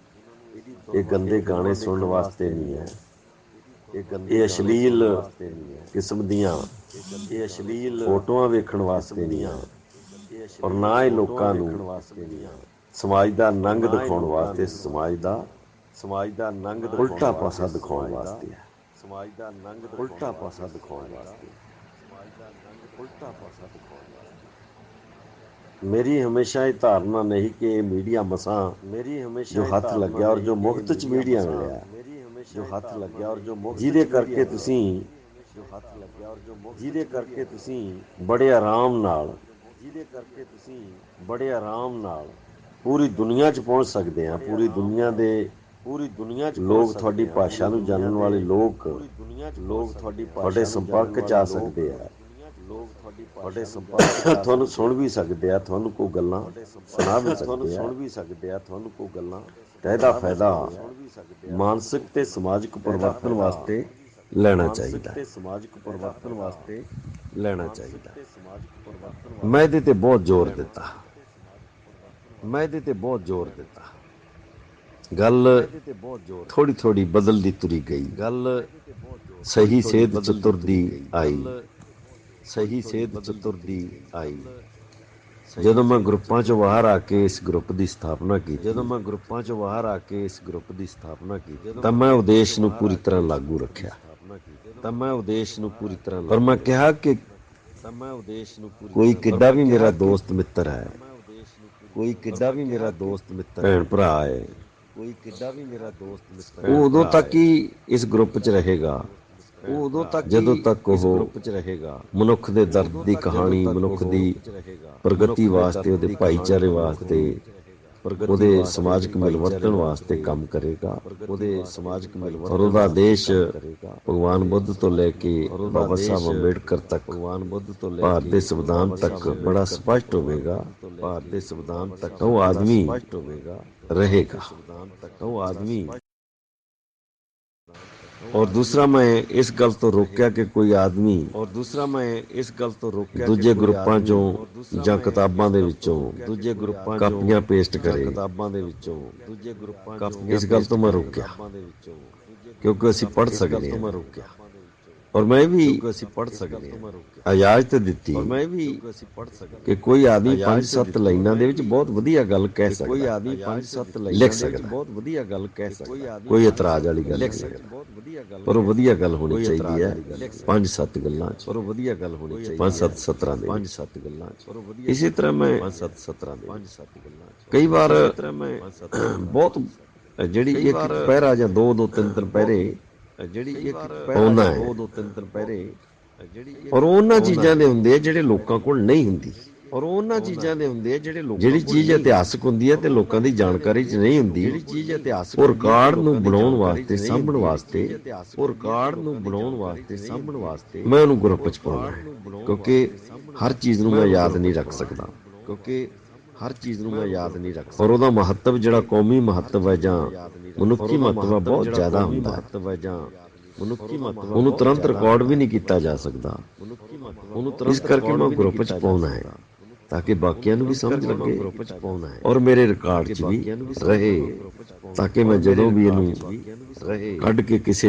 ਇਹ ਗੰਦੇ ਗਾਣੇ ਸੁਣਨ ਵਾਸਤੇ ਨਹੀਂ ਹੈ। ਇਹ ਗੰਦੇ ਇਹ ਅਸ਼ਲੀਲ ਕਿਸਮ ਦੀਆਂ ਇਹ ਅਸ਼ਲੀਲ ਫੋਟੋਆਂ ਵੇਖਣ ਵਾਸਤੇ ਨਹੀਂ ਅਸ਼ਲੀਲ ਔਰ ਨਾ ਇਹ ਲੋਕਾਂ ਨੂੰ ਆ। ਸਮਾਜ ਦਾ ਨੰਗ ਦਿਖਾਉਣ ਵਾਸਤੇ ਸਮਾਜ ਦਾ ਸਮਾਜ ਦਾ ਨੰਗ ਦਿਖਾਉਣ ਉਲਟਾ ਪਾਸਾ ਦਿਖਾਉਣ ਵਾਸਤੇ ਹੈ ਸਮਾਜ ਦਾ ਨੰਗ ਉਲਟਾ ਪਾਸਾ ਦਿਖਾਉਣ ਵਾਸਤੇ ਸਮਾਜ ਦਾ ਨੰਗ ਉਲਟਾ ਪਾਸਾ ਦਿਖਾਉਣ ਵਾਸਤੇ ਮੇਰੀ ਹਮੇਸ਼ਾ ਇਹ ਧਾਰਨਾ ਨਹੀਂ ਕਿ ਇਹ ਮੀਡੀਆ ਮਸਾਂ ਮੇਰੀ ਹਮੇਸ਼ਾ ਜੋ ਹੱਥ ਲੱਗਿਆ ਔਰ ਜੋ ਮੁਫਤ ਚ ਮੀਡੀਆ ਮਿਲਿਆ। ਮੇਰੀ ਹਮੇਸ਼ਾ ਜੋ ਹੱਥ ਲੱਗਿਆ ਔਰ ਜੋ ਮੁਫਤ ਜਿਹਦੇ ਕਰਕੇ ਤੁਸੀਂ ਜੋ ਹੱਥ ਲੱਗਿਆ ਔਰ ਜੋ ਜਿਹਦੇ ਕਰਕੇ ਤੁਸੀਂ ਬੜੇ ਆਰਾਮ ਨਾਲ ਜਿਹਦੇ ਕਰਕੇ ਤੁਸੀਂ ਬੜੇ ਆਰਾਮ ਨਾਲ ਪੂਰੀ ਦੁਨੀਆ 'ਚ ਪਹੁੰਚ ਸਕਦੇ ਆ ਪੂਰੀ ਦੁਨੀਆ ਦੇ ਪੂਰੀ ਦੁਨੀਆ 'ਚ ਲੋਕ ਤੁਹਾਡੀ ਭਾਸ਼ਾ ਨੂੰ ਜਾਣਨ ਵਾਲੇ ਲੋਕ ਪੂਰੀ ਦੁਨੀਆ 'ਚ ਲੋਕ ਤੁਹਾਡੀ ਨੂੰ ਸੰਪਰਕ 'ਚ ਆ ਸਕਦੇ ਆ। ਲੋਕ ਤੁਹਾਡੀ ਤੁਹਾਡੇ ਸੰਪਰਕ ਤੁਹਾਨੂੰ ਸੁਣ ਵੀ ਸਕਦੇ ਆ ਤੁਹਾਨੂੰ ਕੋਈ ਗੱਲਾਂ ਸੁਣਾ ਵੀ ਤੁਹਾਨੂੰ ਸਕਦੇ ਆ। ਸੁਣ ਵੀ ਸਕਦੇ ਆ ਤੁਹਾਨੂੰ ਕੋਈ ਗੱਲਾਂ ਤਾਂ ਇਹਦਾ ਫਾਇਦਾ ਮਾਨਸਿਕ ਤੇ ਸਮਾਜਿਕ ਪਰਿਵਰਤਨ ਵਾਸਤੇ ਲੈਣਾ ਚਾਹੀਦਾ। ਤੇ ਸਮਾਜਿਕ ਪਰਿਵਰਤਨ ਵਾਸਤੇ ਲੈਣਾ ਚਾਹੀਦਾ। ਮੈਂ ਇਹਦੇ ਤੇ ਬਹੁਤ ਜ਼ੋਰ ਦਿੱਤਾ। ਮੈਂ ਇਹਦੇ ਤੇ ਬਹੁਤ ਜ਼ੋਰ ਦਿੱਤਾ। ਗੱਲ ਥੋੜੀ ਥੋੜੀ ਬਦਲਦੀ ਤੁਰੀ ਗਈ। ਗੱਲ ਸਹੀ ਸੇਧ ਦੀ ਆਈ। ਸਹੀ ਸੇਧ ਦੀ ਆਈ। ਜਦੋਂ ਮੈਂ ਗਰੁੱਪਾਂ 'ਚੋਂ ਬਾਹਰ ਆ ਕੇ ਇਸ ਗਰੁੱਪ ਦੀ ਸਥਾਪਨਾ ਕੀਤੀ ਜਦੋਂ ਮੈਂ ਗਰੁੱਪਾਂ 'ਚੋਂ ਬਾਹਰ ਆ ਕੇ ਇਸ ਗਰੁੱਪ ਦੀ ਸਥਾਪਨਾ ਕੀਤੀ ਤਾਂ ਮੈਂ ਉਦੇਸ਼ ਨੂੰ ਪੂਰੀ ਤਰ੍ਹਾਂ ਲਾਗੂ ਰੱਖਿਆ। ਤਾਂ ਮੈਂ ਉਦੇਸ਼ ਨੂੰ ਪੂਰੀ ਤਰ੍ਹਾਂ ਪਰ ਮੈਂ ਕਿਹਾ ਕਿ ਤਾਂ ਮੈਂ ਉਦੇਸ਼ ਨੂੰ ਪੂਰੀ ਕੋਈ ਕਿੱਡਾ ਵੀ ਮੇਰਾ ਦੋਸਤ ਮਿੱਤਰ ਹੈ। ਕੋਈ ਕਿੱਡਾ ਵੀ ਮੇਰਾ ਦੋਸਤ ਮਿੱਤਰ ਭੈਣ ਭਰਾ ਹੈ। ਕੋਈ ਕਿੱਡਾ ਵੀ ਮੇਰਾ ਦੋਸਤ ਮਿੱਤਰ ਉਹ ਉਦੋਂ ਤੱਕ ਹੀ ਇਸ ਗਰੁੱਪ 'ਚ ਰਹੇਗਾ। ਉਹ ਉਦੋਂ ਤੱਕ ਜਦੋਂ ਤੱਕ ਉਹ ਗਰੁੱਪ 'ਚ ਰਹੇਗਾ। ਮਨੁੱਖ ਦੇ ਦਰਦ ਦੀ ਕਹਾਣੀ ਮਨੁੱਖ ਦੀ ਪ੍ਰਗਤੀ ਵਾਸਤੇ ਉਹਦੇ ਭਾਈਚਾਰੇ ਵਾਸਤੇ ਉਹਦੇ ਸਮਾਜਿਕ ਮਿਲਵਰਤਨ ਵਾਸਤੇ ਕੰਮ ਕਰੇਗਾ। ਉਹਦੇ ਸਮਾਜਿਕ ਮਿਲਵਰਤਨ ਔਰ ਉਹਦਾ ਦੇਸ਼ ਭਗਵਾਨ ਬੁੱਧ ਤੋਂ ਲੈ ਕੇ ਬਾਬਾ ਸਾਹਿਬ ਅੰਬੇਡਕਰ ਤੱਕ ਭਗਵਾਨ ਬੁੱਧ ਤੋਂ ਲੈ ਭਾਰਤ ਦੇ ਸੰਵਿਧਾਨ ਤੱਕ ਬੜਾ ਸਪਸ਼ਟ ਹੋਵੇਗਾ। ਭਾਰਤ ਦੇ ਸੰਵਿਧਾਨ ਤੱਕ ਉਹ ਆਦਮੀ ਰਹੇਗਾ। ਸੰਵਿਧਾਨ ਤੱਕ ਉਹ ਆਦਮੀ ਔਰ ਦੂਸਰਾ ਮੈਂ ਇਸ ਗੱਲ ਤੋਂ ਰੋਕਿਆ ਕਿ ਕੋਈ ਆਦਮੀ ਔਰ ਦੂਸਰਾ ਮੈਂ ਇਸ ਗੱਲ ਤੋਂ ਰੋਕਿਆ ਦੂਜੇ ਗਰੁੱਪਾਂ ਚੋਂ ਜਾਂ ਕਿਤਾਬਾਂ ਦੇ ਵਿੱਚੋਂ ਦੂਜੇ ਗਰੁੱਪਾਂ ਕਾਪੀਆਂ ਪੇਸਟ ਕਰੇ ਕਿਤਾਬਾਂ ਦੇ ਵਿੱਚੋਂ ਦੂਜੇ ਗਰੁੱਪਾਂ ਕਾਪੀਆਂ ਇਸ ਗੱਲ ਤੋਂ ਮੈਂ ਰੋਕਿਆ ਕਿਉਂਕਿ ਅਸੀਂ ਪੜ੍ਹ ਸਕਦੇ ਹਾਂ। ਰੋਕਿਆ। ਔਰ ਮੈਂ ਵੀ ਅਸੀਂ ਪੜ੍ਹ ਸਕਦੇ ਹਾਂ ਇਜਾਜ਼ਤ ਦਿੱਤੀ ਔਰ ਮੈਂ ਵੀ ਅਸੀਂ ਪੜ੍ਹ ਸਕਦੇ ਕਿ ਕੋਈ ਆਦਮੀ ਪੰਜ ਸੱਤ ਲਾਈਨਾਂ ਦੇ ਵਿੱਚ ਬਹੁਤ ਵਧੀਆ ਗੱਲ ਕਹਿ ਹਾਂ। ਕੋਈ ਸਕਦਾ ਆਦਮੀ ਪੰਜ ਸੱਤ ਲਿਖ ਲਾਈਨਾਂ ਦੇ ਵਿੱਚ ਸਕਦਾ। ਬਹੁਤ ਵਧੀਆ ਗੱਲ ਕਹਿ ਸਕਦਾ ਕੋਈ ਇਤਰਾਜ਼ ਵਾਲੀ ਗੱਲ ਲਿਖ ਨਹੀਂ ਸਕਦਾ ਬਹੁਤ ਵਧੀਆ ਗੱਲ ਪਰ ਉਹ ਵਧੀਆ ਗੱਲ ਹੋਣੀ ਚਾਹੀਦੀ ਹੈ ਵਾਲੀ ਗੱਲ 'ਚ ਪਰ ਉਹ ਵਧੀਆ ਗੱਲ ਹੋਣੀ ਚਾਹੀਦੀ ਪੰਜ ਸੱਤ ਸਤਰਾਂ ਦੇ ਪੰਜ ਸੱਤ ਗੱਲਾਂ ਚ ਪਰ ਉਹ ਵਧੀਆ ਇਸੇ ਤਰ੍ਹਾਂ ਮੈਂ ਪੰਜ ਸੱਤ ਸਤਰਾਂ ਦੇ ਪੰਜ ਸੱਤ ਗੱਲਾਂ ਚ ਕਈ ਵਾਰ ਤਰ੍ਹਾਂ ਮੈਂ ਬਹੁਤ ਜਿਹੜੀ ਇੱਕ ਪਹਿਰਾ ਜਾਂ ਦੋ ਦੋ ਤਿੰਨ ਤਿੰਨ ਪਹਿਰੇ ਜਿਹੜੀ ਇੱਕ ਆਉਣਾ ਹੈ। ਦੋ ਦੋ ਤਿੰਨ ਤਿੰਨ ਪਹਿਰੇ ਜਿਹੜੀ ਇੱਕ ਔਰ ਉਹਨਾਂ ਚੀਜ਼ਾਂ ਦੇ ਹੁੰਦੇ ਆ ਜਿਹੜੇ ਲੋਕਾਂ ਕੋਲ ਨਹੀਂ ਹੁੰਦੀ। ਔਰ ਉਹ ਉਹਨਾਂ ਚੀਜ਼ਾਂ ਦੇ ਹੁੰਦੇ ਆ ਜਿਹੜੇ ਲੋਕਾਂ ਜਿਹੜੀ ਚੀਜ਼ ਇਤਿਹਾਸਕ ਹੁੰਦੀ ਹੈ ਤੇ ਲੋਕਾਂ ਦੀ ਜਾਣਕਾਰੀ 'ਚ ਨਹੀਂ ਹੁੰਦੀ। ਜਿਹੜੀ ਚੀਜ਼ ਇਤਿਹਾਸਕ ਉਹ ਰਿਕਾਰਡ ਨੂੰ ਬਣਾਉਣ ਵਾਸਤੇ ਸਾਂਭਣ ਵਾਸਤੇ ਉਹ ਰਿਕਾਰਡ ਨੂੰ ਬਣਾਉਣ ਵਾਸਤੇ ਸਾਂਭਣ ਵਾਸਤੇ ਮੈਂ ਉਹਨੂੰ ਗਰੁੱਪ 'ਚ ਪਾਉਣਾ ਹੈ। ਕਿਉਂਕਿ ਹਰ ਚੀਜ਼ ਨੂੰ ਮੈਂ ਯਾਦ ਨਹੀਂ ਰੱਖ ਸਕਦਾ। ਕਿਉਂਕਿ ਹਰ ਚੀਜ਼ ਨੂੰ ਮੈਂ ਯਾਦ ਨਹੀਂ ਰੱਖ ਸਕਦਾ ਔਰ ਉਹਦਾ ਮਹੱਤਵ ਜਿਹੜਾ ਕੌਮੀ ਮਹੱਤਵ ਹੈ ਜਾਂ ਮਨੁੱਖੀ ਮਹੱਤਵ ਬਹੁਤ ਜ਼ਿਆਦਾ ਹੁੰਦਾ ਹੈ। ਜਾਂ ਮਨੁੱਖੀ ਮਹੱਤਵ ਉਹਨੂੰ ਤੁਰੰਤ ਰਿਕਾਰਡ ਵੀ ਨਹੀਂ ਕੀਤਾ ਜਾ ਸਕਦਾ। ਉਹਨੂੰ ਤੁਰੰਤ ਇਸ ਕਰਕੇ ਮੈਂ ਗਰੁੱਪ 'ਚ ਪਾਉਣਾ ਹੈ। ਤਾਂ ਕਿ ਬਾਕੀਆਂ ਨੂੰ ਵੀ ਸਮਝ ਲੱਗੇ ਔਰ ਮੇਰੇ ਰਿਕਾਰਡ 'ਚ ਵੀ ਰਹੇ ਤਾਂ ਕਿ ਮੈਂ ਜਦੋਂ ਵੀ ਇਹਨੂੰ ਕੱਢ ਕੇ ਕਿਸੇ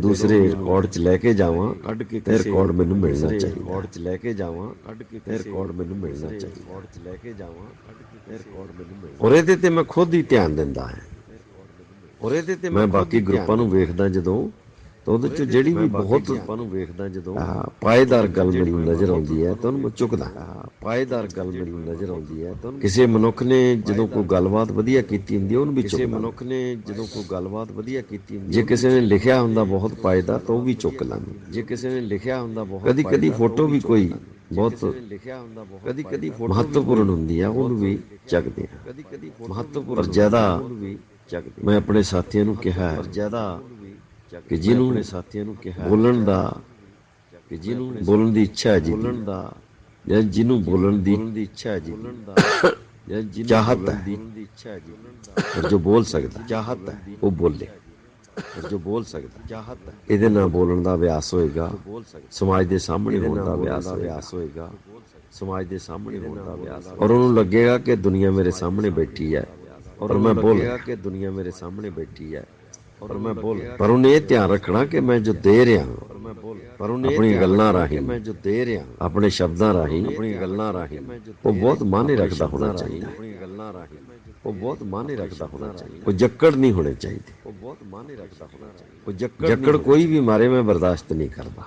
ਦੂਸਰੇ ਰਿਕਾਰਡ 'ਚ ਲੈ ਕੇ ਜਾਵਾਂ ਕੱਢ ਕੇ ਕਿਸੇ ਰਿਕਾਰਡ ਮੈਨੂੰ ਮਿਲਣਾ ਚਾਹੀਦਾ। ਰਿਕਾਰਡ 'ਚ ਲੈ ਕੇ ਜਾਵਾਂ ਕੱਢ ਕੇ ਕਿਸੇ ਰਿਕਾਰਡ ਮੈਨੂੰ ਮਿਲਣਾ ਚਾਹੀਦਾ। ਰਿਕਾਰਡ 'ਚ ਲੈ ਕੇ ਜਾਵਾਂ ਕੱਢ ਕੇ ਕਿਸੇ ਰਿਕਾਰਡ ਮੈਨੂੰ ਮਿਲਣਾ। ਔਰ ਇਹਦੇ ਤੇ ਮੈਂ ਖੁਦ ਹੀ ਧਿਆਨ ਦਿੰਦਾ ਹੈ। ਔਰ ਇਹਦੇ ਤੇ ਮੈਂ ਬਾਕੀ ਗਰੁੱਪਾਂ ਨੂੰ ਵੇਖਦਾ ਜਦੋਂ ਤਾਂ ਉਹਦੇ ਚ ਜਿਹੜੀ ਵੀ ਬਹੁਤ ਗਰੁੱਪਾਂ ਨੂੰ ਵੇਖਦਾ ਜਦੋਂ ਪਾਏਦਾਰ ਗੱਲ ਮੈਨੂੰ ਨਜ਼ਰ ਆਉਂਦੀ ਹੈ ਤਾਂ ਉਹਨੂੰ ਮੈਂ ਚੁੱਕਦਾ। ਪਾਏਦਾਰ ਗੱਲ ਮੈਨੂੰ ਨਜ਼ਰ ਆਉਂਦੀ ਹੈ ਤਾਂ ਕਿਸੇ ਮਨੁੱਖ ਨੇ ਜਦੋਂ ਕੋਈ ਗੱਲਬਾਤ ਵਧੀਆ ਕੀਤੀ ਹੁੰਦੀ ਹੈ ਉਹਨੂੰ ਵੀ ਚੁੱਕਦਾ। ਕਿਸੇ ਮਨੁੱਖ ਨੇ ਜਦੋਂ ਕੋਈ ਗੱਲਬਾਤ ਵਧੀਆ ਕੀਤੀ ਹੁੰਦੀ ਜੇ ਕਿਸੇ ਨੇ ਲਿਖਿਆ ਹੁੰਦਾ ਬਹੁਤ ਪਾਏਦਾਰ ਤਾਂ ਉਹ ਵੀ ਚੁੱਕ ਲਾਂਗੇ ਜੇ ਕਿਸੇ ਨੇ ਲਿਖਿਆ ਹੁੰਦਾ ਬਹੁਤ ਕਦੀ ਕਦੀ ਫੋਟੋ ਵੀ ਕੋਈ ਬਹੁਤ ਲਿਖਿਆ ਹੁੰਦਾ ਬਹੁਤ ਕਦੀ ਕਦੀ ਮਹੱਤਵਪੂਰਨ ਹੁੰਦੀ ਆ ਉਹਨੂੰ ਵੀ ਚੱਕਦੇ ਆ ਕਦੀ ਕਦੀ ਮਹੱਤਵਪੂਰਨ ਪਰ ਜ਼ਿਆਦਾ ਮੈਂ ਆਪਣੇ ਸਾਥੀਆਂ ਨੂੰ ਕਿਹਾ ਹੈ ਜ਼ਿਆਦਾ ਕਿ ਜਿਹਨੂੰ ਆਪਣੇ ਸਾਥੀਆਂ ਨੂੰ ਕਿਹਾ ਬੋਲਣ ਦਾ ਕਿ ਜਿਹਨੂੰ ਬੋਲਣ ਦੀ ਇੱਛਾ ਹੈ ਜੀ ਬੋਲਣ ਦਾ ਜਾਂ ਜਿਹਨੂੰ ਬੋਲਣ ਦੀ ਇੱਛਾ ਹੈ ਜੀ ਬੋਲਣ ਦਾ ਜਾਂ ਜਿਹਨੂੰ ਚਾਹਤ ਹੈ। ਦੀ ਇੱਛਾ ਹੈ ਜੀ ਪਰ ਜੋ ਬੋਲ ਸਕਦਾ ਚਾਹਤ ਹੈ। ਉਹ ਬੋਲੇ। ਪਰ ਜੋ ਬੋਲ ਸਕਦਾ ਚਾਹਤ ਹੈ। ਇਹਦੇ ਨਾਲ ਬੋਲਣ ਦਾ ਅਭਿਆਸ ਹੋਏਗਾ। ਸਮਾਜ ਦੇ ਸਾਹਮਣੇ ਹੋਣ ਦਾ ਅਭਿਆਸ ਅਭਿਆਸ ਹੋਏਗਾ। ਸਮਾਜ ਦੇ ਸਾਹਮਣੇ ਹੋਣ ਦਾ ਅਭਿਆਸ ਔਰ ਉਹਨੂੰ ਲੱਗੇਗਾ ਕਿ ਦੁਨੀਆ ਮੇਰੇ ਸਾਹਮਣੇ ਬੈਠੀ ਹੈ। ਔਰ ਮੈਂ ਬੋਲ ਕਿ ਦੁਨੀਆ ਮੇਰੇ ਸਾਹਮਣੇ ਬੈਠੀ ਹੈ। ਔਰ ਮੈਂ ਬੋਲ ਪਰ ਉਹਨੇ ਇਹ ਧਿਆਨ ਰੱਖਣਾ ਕਿ ਮੈਂ ਜੋ ਦੇ ਰਿਹਾ ਹਾਂ। ਪਰ ਉਹਨੇ ਆਪਣੀ ਗੱਲਾਂ ਰਾਹੀਂ ਮੈਂ ਜੋ ਦੇ ਰਿਹਾ ਆਪਣੇ ਸ਼ਬਦਾਂ ਰਾਹੀਂ ਆਪਣੀ ਗੱਲਾਂ ਰਾਹੀਂ। ਉਹ ਬਹੁਤ ਮਾਨੇ ਰੱਖਦਾ ਹੋਣਾ ਚਾਹੀਦਾ। ਆਪਣੀ ਗੱਲਾਂ ਰਾਹੀਂ ਉਹ ਬਹੁਤ ਮਾਨੇ ਰੱਖਦਾ ਹੋਣਾ ਚਾਹੀਦਾ। ਉਹ ਜੱਕੜ ਨਹੀਂ ਹੋਣੇ ਚਾਹੀਦੇ। ਉਹ ਬਹੁਤ ਮਾਨੇ ਰੱਖਦਾ ਹੋਣਾ ਚਾਹੀਦਾ। ਉਹ ਜੱਕੜ ਜੱਕੜ ਕੋਈ ਵੀ ਮਾਰੇ ਮੈਂ ਬਰਦਾਸ਼ਤ ਨਹੀਂ ਕਰਦਾ।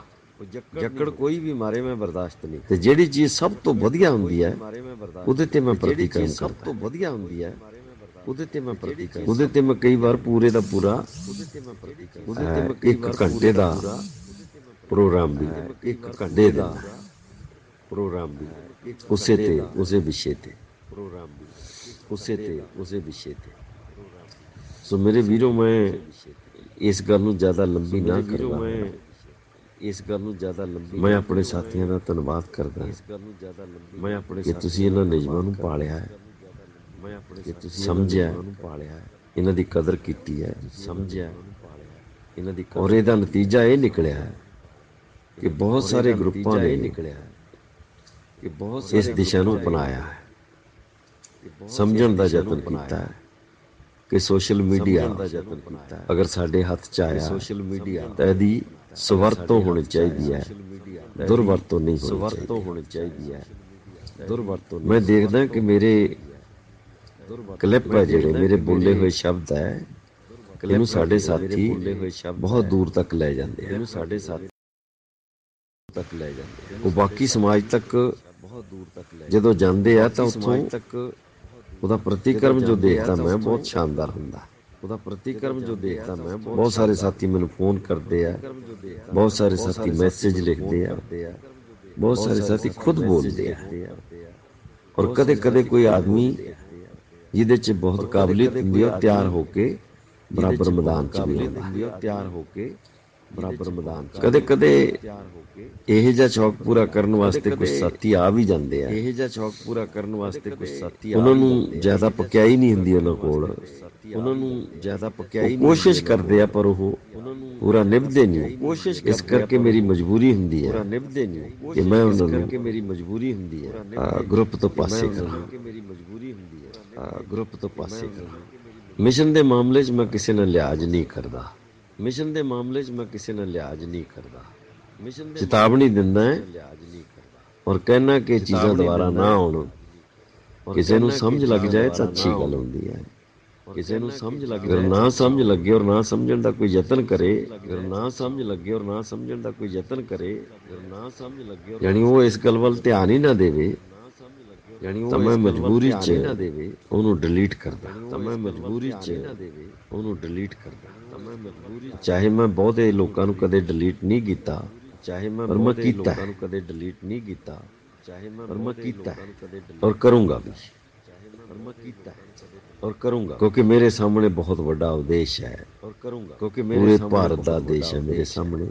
ਜੱਕੜ ਕੋਈ ਵੀ ਮਾਰੇ ਮੈਂ ਬਰਦਾਸ਼ਤ ਨਹੀਂ ਤੇ ਜਿਹੜੀ ਚੀਜ਼ ਸਭ ਤੋਂ ਵਧੀਆ ਹੁੰਦੀ ਹੈ ਉਹਦੇ ਤੇ ਮੈਂ ਪ੍ਰਤੀਕਰਮ ਕਰਦਾ ਸਭ ਤੋਂ ਵਧੀਆ ਹੁੰਦੀ ਹੈ ਉਹਦੇ ਤੇ ਮੈਂ ਪ੍ਰਤੀਕਰਮ ਉਹਦੇ ਤੇ ਮੈਂ ਕਈ ਵਾਰ ਪੂਰੇ ਦਾ ਪੂਰਾ ਉਹਦੇ ਤੇ ਮੈਂ ਪ੍ਰਤੀਕਰਮ ਉਹਦੇ ਤੇ ਮੈਂ ਇੱਕ ਘੰਟੇ ਦਾ ਪ੍ਰੋਗਰਾਮ ਵੀ ਇੱਕ ਘੰਟੇ ਦਾ ਪ੍ਰੋਗਰਾਮ ਵੀ ਉਸੇ ਤੇ ਉਸੇ ਵਿਸ਼ੇ ਤੇ। ਪ੍ਰੋਗਰਾਮ ਵੀ ਉਸੇ ਤੇ ਉਸੇ ਵਿਸ਼ੇ ਤੇ। ਸੋ ਮੇਰੇ ਵੀਰੋ ਮੈਂ ਇਸ ਗੱਲ ਨੂੰ ਜ਼ਿਆਦਾ ਲੰਬੀ ਨਾ ਕਰਦਾ ਮੈਂ ਇਸ ਗੱਲ ਨੂੰ ਜ਼ਿਆਦਾ ਲੰਬੀ ਮੈਂ ਆਪਣੇ ਸਾਥੀਆਂ ਦਾ ਧੰਨਵਾਦ ਕਰਦਾ। ਇਸ ਗੱਲ ਨੂੰ ਜ਼ਿਆਦਾ ਲੰਬੀ ਮੈਂ ਆਪਣੇ ਕਿ ਤੁਸੀਂ ਇਹਨਾਂ ਨਿਯਮਾਂ ਨੂੰ ਪਾਲਿਆ ਹੈ। ਕਿ ਤੁਸੀਂ ਸਮਝਿਆ ਇਹਨਾਂ ਦੀ ਕਦਰ ਕੀਤੀ ਹੈ। ਸਮਝਿਆ ਇਹਨਾਂ ਦੀ ਔਰ ਇਹਦਾ ਨਤੀਜਾ ਇਹ ਨਿਕਲਿਆ ਹੈ ਕਿ ਬਹੁਤ ਸਾਰੇ ਗਰੁੱਪਾਂ ਨੇ ਨਿਕਲਿਆ ਹੈ ਕਿ ਬਹੁਤ ਇਸ ਦਿਸ਼ਾ ਨੂੰ ਅਪਣਾਇਆ ਹੈ। ਸਮਝਣ ਦਾ ਯਤਨ ਕੀਤਾ ਹੈ। ਕਿ ਸੋਸ਼ਲ ਮੀਡੀਆ ਦਾ ਯਤਨ ਕੀਤਾ ਹੈ। ਅਗਰ ਸਾਡੇ ਹੱਥ ਚ ਆਇਆ ਸੋਸ਼ਲ ਮੀਡੀਆ ਤਾਂ ਇਹਦੀ ਸਵਰਤੋਂ ਹੋਣੀ ਚਾਹੀਦੀ ਹੈ। ਦੁਰਵਰਤੋਂ ਨਹੀਂ ਹੋਣੀ ਚਾਹੀਦੀ ਹੈ। ਦੁਰਵਰਤੋਂ ਮੈਂ ਦੇਖਦਾ ਕਿ ਮੇਰੇ ਕਲਿੱਪ ਹੈ ਜਿਹੜੇ ਮੇਰੇ ਬੋਲੇ ਹੋਏ ਸ਼ਬਦ ਹੈ ਇਹਨੂੰ ਸਾਡੇ ਸਾਥੀ ਬਹੁਤ ਦੂਰ ਤੱਕ ਲੈ ਜਾਂਦੇ ਆ। ਇਹਨੂੰ ਸਾਡੇ ਸਾਥੀ ਤੱਕ ਲੈ ਜਾਂਦੇ ਉਹ ਬਾਕੀ ਸਮਾਜ ਤੱਕ ਬਹੁਤ ਦੂਰ ਤੱਕ ਲੈ ਜਦੋਂ ਜਾਂਦੇ ਆ ਤਾਂ ਉੱਥੋਂ ਤੱਕ ਉਹਦਾ ਪ੍ਰਤੀਕਰਮ ਜੋ ਦੇਖਦਾ ਮੈਂ ਬਹੁਤ ਸ਼ਾਨਦਾਰ ਹੁੰਦਾ। ਉਹਦਾ ਪ੍ਰਤੀਕਰਮ ਜੋ ਦੇਖਦਾ ਮੈਂ ਬਹੁਤ ਸਾਰੇ ਸਾਥੀ ਮੈਨੂੰ ਫੋਨ ਕਰਦੇ ਆ। ਬਹੁਤ ਸਾਰੇ ਸਾਥੀ ਮੈਸੇਜ ਲਿਖਦੇ ਆ। ਬਹੁਤ ਸਾਰੇ ਸਾਥੀ ਖੁਦ ਬੋਲਦੇ ਆ। ਔਰ ਕਦੇ ਕਦੇ ਕੋਈ ਆਦਮੀ ਜਿਹਦੇ 'ਚ ਬਹੁਤ ਕਾਬਲੀਅਤ ਹੁੰਦੀ ਹੈ ਤਿਆਰ ਹੋ ਕੇ ਬਰਾਬਰ ਮੈਦਾਨ 'ਚ ਵੀ ਆਉਂਦਾ ਹੈ। ਤਿਆਰ ਹੋ ਕੇ ਬਰਾਬਰ ਮੈਦਾਨ 'ਚ। ਕਦੇ ਕਦੇ ਇਹ ਜਿਹਾ ਸ਼ੌਕ ਪੂਰਾ ਕਰਨ ਵਾਸਤੇ ਕੁਝ ਸਾਥੀ ਆ ਵੀ ਜਾਂਦੇ ਆ। ਇਹ ਜਿਹਾ ਸ਼ੌਕ ਪੂਰਾ ਕਰਨ ਵਾਸਤੇ ਕੁਝ ਸਾਥੀ ਉਹਨਾਂ ਨੂੰ ਜ਼ਿਆਦਾ ਪਕਿਆਈ ਨਹੀਂ ਹੁੰਦੀ ਉਹਨਾਂ ਕੋਲ। ਉਹਨਾਂ ਨੂੰ ਜ਼ਿਆਦਾ ਪਕਿਆਈ ਨਹੀਂ ਕੋਸ਼ਿਸ਼ ਕਰਦੇ ਆ ਪਰ ਉਹ ਪੂਰਾ ਨਿਭਦੇ ਨਹੀਂ। ਕੋਸ਼ਿਸ਼ ਇਸ ਕਰਕੇ ਮੇਰੀ ਮਜਬੂਰੀ ਹੁੰਦੀ ਹੈ। ਪੂਰਾ ਨਿਭਦੇ ਨਹੀਂ। ਕਿ ਮੈਂ ਉਹਨਾਂ ਨੂੰ ਕਰਕੇ ਮੇਰੀ ਮਜਬੂਰੀ ਹੁੰਦੀ ਹੈ। ਗਰੁੱਪ ਤੋਂ ਪਾਸੇ ਕਰਾਂ ਕਿ ਮੇਰੀ ਮਜਬੂਰੀ ਹੁੰਦੀ ਗਰੁੱਪ ਤੋਂ ਪਾਸੇ ਕਰਾਂ ਮਿਸ਼ਨ ਦੇ ਮਾਮਲੇ 'ਚ ਮੈਂ ਕਿਸੇ ਨਾਲ ਲਿਹਾਜ਼ ਨਹੀਂ ਕਰਦਾ। ਮਿਸ਼ਨ ਦੇ ਮਾਮਲੇ 'ਚ ਮੈਂ ਕਿਸੇ ਨਾਲ ਲਿਹਾਜ਼ ਨਹੀਂ ਕਰਦਾ। ਮਿਸ਼ਨ ਦੇ ਚੇਤਾਵਨੀ ਦਿੰਦਾ ਹੈ। ਔਰ ਕਹਿਣਾ ਕਿ ਚੀਜ਼ਾਂ ਦੁਬਾਰਾ ਨਾ ਆਉਣ ਕਿਸੇ ਨੂੰ ਸਮਝ ਲੱਗ ਜਾਏ ਤਾਂ ਅੱਛੀ ਗੱਲ ਹੁੰਦੀ ਹੈ। ਕਿਸੇ ਨੂੰ ਸਮਝ ਲੱਗ ਜਾਏ ਨਾ ਸਮਝ ਲੱਗੇ ਔਰ ਨਾ ਸਮਝਣ ਦਾ ਕੋਈ ਯਤਨ ਕਰੇ ਅਗਰ ਨਾ ਸਮਝ ਲੱਗੇ ਔਰ ਨਾ ਸਮਝਣ ਦਾ ਕੋਈ ਯਤਨ ਕਰੇ ਅਗਰ ਨਾ ਸਮਝ ਲੱਗੇ ਯਾਨੀ ਉਹ ਇਸ ਗੱਲ ਵੱਲ ਧਿਆਨ ਹੀ ਨਾ ਦੇਵੇ। ਯਾਨੀ ਉਹ ਮੈਂ ਮਜਬੂਰੀ 'ਚ ਉਹਨੂੰ ਡਿਲੀਟ ਕਰਦਾ। ਤਾਂ ਮੈਂ ਮਜਬੂਰੀ 'ਚ ਉਹਨੂੰ ਡਿਲੀਟ ਕਰਦਾ। ਤਾਂ ਮੈਂ ਮਜਬੂਰੀ ਚਾਹੇ ਮੈਂ ਬਹੁਤੇ ਲੋਕਾਂ ਨੂੰ ਕਦੇ ਡਿਲੀਟ ਨਹੀਂ ਕੀਤਾ ਚਾਹੇ ਮੈਂ ਬਹੁਤੇ ਲੋਕਾਂ ਨੂੰ ਕਦੇ ਡਿਲੀਟ ਨਹੀਂ ਕੀਤਾ ਚਾਹੇ ਮੈਂ ਬਹੁਤੇ ਕੀਤਾ। ਲੋਕਾਂ ਨੂੰ ਕਦੇ ਔਰ ਕਰੂੰਗਾ ਵੀ। ਔਰ ਕਰੂੰਗਾ। ਕਿਉਂਕਿ ਮੇਰੇ ਸਾਹਮਣੇ ਬਹੁਤ ਵੱਡਾ ਉਦੇਸ਼ ਹੈ। ਔਰ ਕਰੂੰਗਾ। ਕਿਉਂਕਿ ਮੇਰੇ ਭਾਰਤ ਦਾ ਦੇਸ਼ ਹੈ ਮੇਰੇ ਸਾਹਮਣੇ।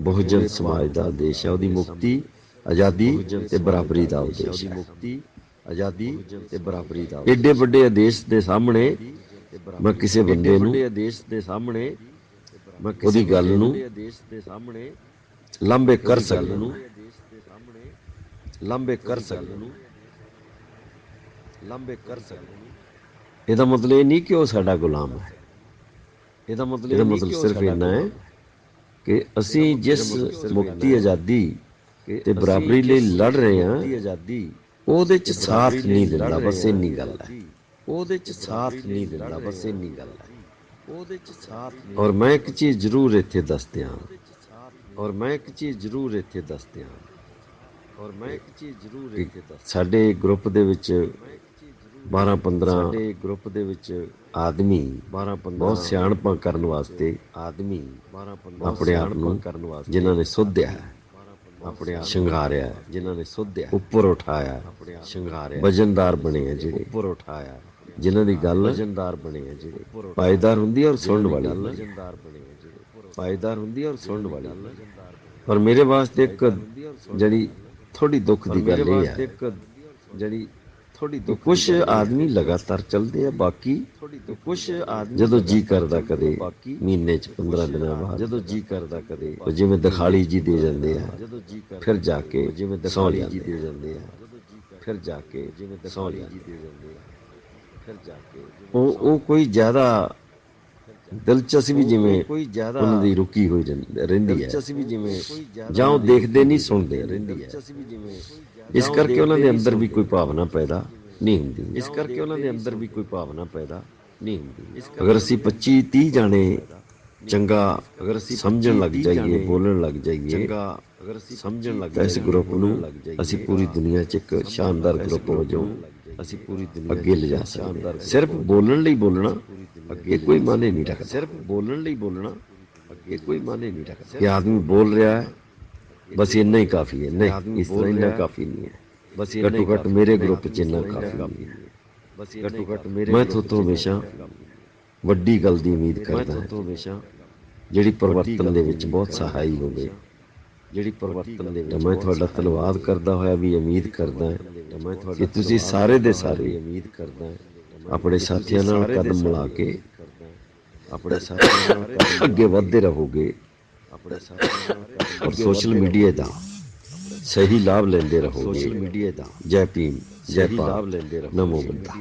ਬਹੁਜਨ ਸਮਾਜ ਦਾ ਦੇਸ਼ ਹੈ। ਉਹਦੀ ਮੁਕਤੀ ਆਜ਼ਾਦੀ ਤੇ ਬਰਾਬਰੀ ਦਾ ਉਦੇਸ਼ ਹੈ। ਮੁਕਤੀ ਆਜ਼ਾਦੀ ਤੇ ਬਰਾਬਰੀ ਦਾ ਏਡੇ ਵੱਡੇ ਆਦੇਸ਼ ਦੇ ਸਾਹਮਣੇ ਮੈਂ ਕਿਸੇ ਬੰਦੇ ਨੂੰ ਵੱਡੇ ਦੇਸ਼ ਦੇ ਸਾਹਮਣੇ ਮੈਂ ਉਹਦੀ ਗੱਲ ਨੂੰ ਦੇ ਸਾਹਮਣੇ ਲੰਬੇ ਕਰ ਸਕਦਾ ਨੂੰ ਲੰਬੇ ਕਰ ਸਕਦਾ ਨੂੰ ਲੰਬੇ ਕਰ ਸਕਦੇ ਇਹਦਾ ਮਤਲਬ ਇਹ ਨਹੀਂ ਕਿ ਉਹ ਸਾਡਾ ਗੁਲਾਮ ਹੈ। ਇਹਦਾ ਮਤਲਬ ਇਹਦਾ ਇਹ ਨਹੀਂ ਮਤਲਬ ਕਿ ਉਹ ਸਿਰਫ ਇੰਨਾ ਹੈ ਕਿ ਅਸੀਂ ਜਿਸ ਮੁਕਤੀ ਆਜ਼ਾਦੀ ਤੇ ਬਰਾਬਰੀ ਲਈ ਲੜ ਰਹੇ ਦੀ ਆਜ਼ਾਦੀ ਉਹਦੇ ਚ ਸਾਥ ਨਹੀਂ ਦਿੰਦਾ ਬਸ ਇੰਨੀ ਗੱਲ ਹੈ। ਉਹਦੇ ਚ ਸਾਥ ਨਹੀਂ ਦਿੰਦਾ ਬਸ ਇੰਨੀ ਗੱਲ ਹੈ। ਉਹਦੇ ਚ ਸਾਥ ਔਰ ਮੈਂ ਇੱਕ ਚੀਜ਼ ਜ਼ਰੂਰ ਇੱਥੇ ਦੱਸ ਦਿਆਂ। ਔਰ ਮੈਂ ਇੱਕ ਚੀਜ਼ ਜ਼ਰੂਰ ਇੱਥੇ ਦੱਸ ਦਿਆਂ। ਔਰ ਮੈਂ ਇੱਕ ਚੀਜ਼ ਜ਼ਰੂਰ ਇੱਥੇ ਦੱਸ ਸਾਡੇ ਗਰੁੱਪ ਦੇ ਵਿੱਚ 12 15 ਸਾਡੇ ਗਰੁੱਪ ਦੇ ਵਿੱਚ ਆਦਮੀ 12 15 ਬਹੁਤ ਸਿਆਣਪਾਂ ਕਰਨ ਵਾਸਤੇ ਆਦਮੀ 12 15 ਆਪਣੇ ਆਪ ਨੂੰ ਕਰਨ ਵਾਸਤੇ ਜਿਨ੍ਹਾਂ ਨੇ ਸੁਧਿਆ ਹੈ। ਆਪਣੇ ਆਪ ਸ਼ਿੰਗਾਰਿਆ ਹੈ, ਜਿਨ੍ਹਾਂ ਨੇ ਸੋਧਿਆ ਉੱਪਰ ਉਠਾਇਆ ਹੈ, ਸ਼ਿੰਗਾਰਿਆ ਵਜਨਦਾਰ ਬਣੇ ਆ ਜਿਹੜੇ। ਉੱਪਰ ਉਠਾਇਆ। ਜਿਨ੍ਹਾਂ ਦੀ ਗੱਲ ਵਜਨਦਾਰ ਬਣੇ ਆ ਜਿਹੜੇ। ਪਾਇਦਾਰ ਹੁੰਦੀ ਹੈ ਔਰ ਸੁਣਨ ਵਾਲੀ। ਵਜਨਦਾਰ ਬਣੇ ਆ ਜਿਹੜੇ। ਪਾਇਦਾਰ ਹੁੰਦੀ ਹੈ ਔਰ ਸੁਣਨ ਵਾਲੀ। ਪਰ ਮੇਰੇ ਵਾਸਤੇ ਇੱਕ ਜਿਹੜੀ ਥੋੜੀ ਦੁੱਖ ਦੀ ਗੱਲ ਇਹ ਹੈ ਇੱਕ ਜਿਹੜੀ ਕੁਝ ਆਦਮੀ ਲਗਾਤਾਰ ਚੱਲਦੇ ਆ ਬਾਕੀ ਕੁਝ ਆਦਮੀ ਜਦੋਂ ਜੀ ਕਰਦਾ ਕਦੇ ਮਹੀਨੇ ਚ 15 ਦਿਨਾਂ ਬਾਅਦ ਜਦੋਂ ਜੀ ਕਰਦਾ ਕਦੇ ਉਹ ਜਿਵੇਂ ਦਿਖਾਲੀ ਜੀ ਦੇ ਜਾਂਦੇ ਆ ਫਿਰ ਜਾ ਕੇ ਜਿਵੇਂ ਦਿਖਾਲੀ ਜੀ ਦੇ ਜਾਂਦੇ ਆ। ਫਿਰ ਜਾ ਕੇ ਜਿਵੇਂ ਦਿਖਾਲੀ ਜੀ ਦੇ ਜਾਂਦੇ ਆ। ਫਿਰ ਜਾ ਕੇ ਉਹ ਉਹ ਕੋਈ ਜ਼ਿਆਦਾ ਦਿਲਚਸਪੀ ਜਿਵੇਂ ਕੋਈ ਜ਼ਿਆਦਾ ਉਹਨਾਂ ਦੀ ਰੁਕੀ ਹੋਈ ਰਹਿੰਦੀ- ਰਹਿੰਦੀ ਹੈ। ਵੀ ਜਿਵੇਂ ਜਾਂ ਉਹ ਦੇਖਦੇ ਨਹੀਂ ਸੁਣਦੇ ਰਹਿੰਦੀ ਹੈ ਅਸੀਂ ਵੀ ਜਿਵੇਂ ਇਸ ਕਰਕੇ ਉਹਨਾਂ ਦੇ ਅੰਦਰ ਵੀ ਕੋਈ ਭਾਵਨਾ ਪੈਦਾ ਨਹੀਂ ਹੁੰਦੀ। ਇਸ ਕਰਕੇ ਉਹਨਾਂ ਦੇ ਅੰਦਰ ਵੀ ਕੋਈ ਭਾਵਨਾ ਪੈਦਾ ਨਹੀਂ ਹੁੰਦੀ। ਅਗਰ ਅਸੀਂ 25 30 ਜਾਣੇ ਚੰਗਾ ਅਗਰ ਅਸੀਂ ਸਮਝਣ ਲੱਗ ਜਾਈਏ ਬੋਲਣ ਲੱਗ ਜਾਈਏ ਚੰਗਾ ਅਗਰ ਅਸੀਂ ਸਮਝਣ ਲੱਗ ਤਾਂ ਇਸ ਗਰੁੱਪ ਨੂੰ ਅਸੀਂ ਪੂਰੀ ਦੁਨੀਆ 'ਚ ਇੱਕ ਸ਼ਾਨਦਾਰ ਗਰੁੱਪ ਵਜੋਂ ਅਸੀਂ ਪੂਰੀ ਦੁਨੀਆ ਅੱਗੇ ਲਿਜਾ ਸਕਦੇ ਹਾਂ। ਸਿਰਫ ਬੋਲਣ ਲਈ ਬੋਲਣਾ ਅੱਗੇ ਕੋਈ ਮਾਨੇ ਨਹੀਂ ਰੱਖਦਾ। ਸਿਰਫ ਬੋਲਣ ਲਈ ਬੋਲਣਾ ਅੱਗੇ ਕੋਈ ਮਾਨੇ ਨਹੀਂ ਰੱਖਦਾ। ਕਿ ਆਦਮੀ ਬੋਲ ਰਿਹਾ ਹੈ ਬਸ ਇੰਨਾ ਹੀ ਕਾਫੀ ਹੈ ਨਹੀਂ ਇਸ ਤਰ੍ਹਾਂ ਇੰਨਾ ਕਾਫੀ ਨਹੀਂ ਹੈ। ਬਸ ਘੱਟੋ ਘੱਟ ਮੇਰੇ ਗਰੁੱਪ 'ਚ ਇੰਨਾ ਕਾਫੀ ਨਹੀਂ ਹੈ। ਬਸ ਘੱਟੋ ਘੱਟ ਮੇਰੇ ਮੈਂ ਤੁਹਾਤੋਂ ਹਮੇਸ਼ਾ ਵੱਡੀ ਗੱਲ ਦੀ ਉਮੀਦ ਕਰਦਾ ਹਾਂ। ਤੋਂ ਹਮੇਸ਼ਾ ਜਿਹੜੀ ਪਰਿਵਰਤਨ ਦੇ ਵਿੱਚ ਬਹੁਤ ਸਹਾਈ ਹੋਵੇ ਜਿਹੜੀ ਪਰਿਵਰਤਨ ਦੇ ਵਿੱਚ ਮੈਂ ਤੁਹਾਡਾ ਧੰਨਵਾਦ ਕਰਦਾ ਹੋਇਆ ਵੀ ਉਮੀਦ ਕਰਦਾ ਮੈਂ ਕਿ ਤੁਹਾਡਾ ਤੁਸੀਂ ਸਾਰੇ ਦੇ ਸਾਰੇ ਉਮੀਦ ਕਰਦਾ ਹਾਂ। ਆਪਣੇ ਸਾਥੀਆਂ ਨਾਲ ਕਦਮ ਮਿਲਾ ਕੇ ਆਪਣੇ ਸਾਥੀਆਂ ਨਾਲ ਅੱਗੇ ਵਧਦੇ ਰਹੋਗੇ ਆਪਣੇ ਸਾਥੀਆਂ ਨਾਲ ਔਰ ਸੋਸ਼ਲ ਮੀਡੀਆ ਦਾ ਸਹੀ ਲਾਭ ਲੈਂਦੇ ਰਹੋਗੇ। ਸੋਸ਼ਲ ਮੀਡੀਆ ਦਾ ਜੈ ਭੀਮ ਜੈ ਭਾਰਤ। ਲਾਭ ਲੈਂਦੇ ਰਹੋ ਨਮੋ ਬੁੱਧਾ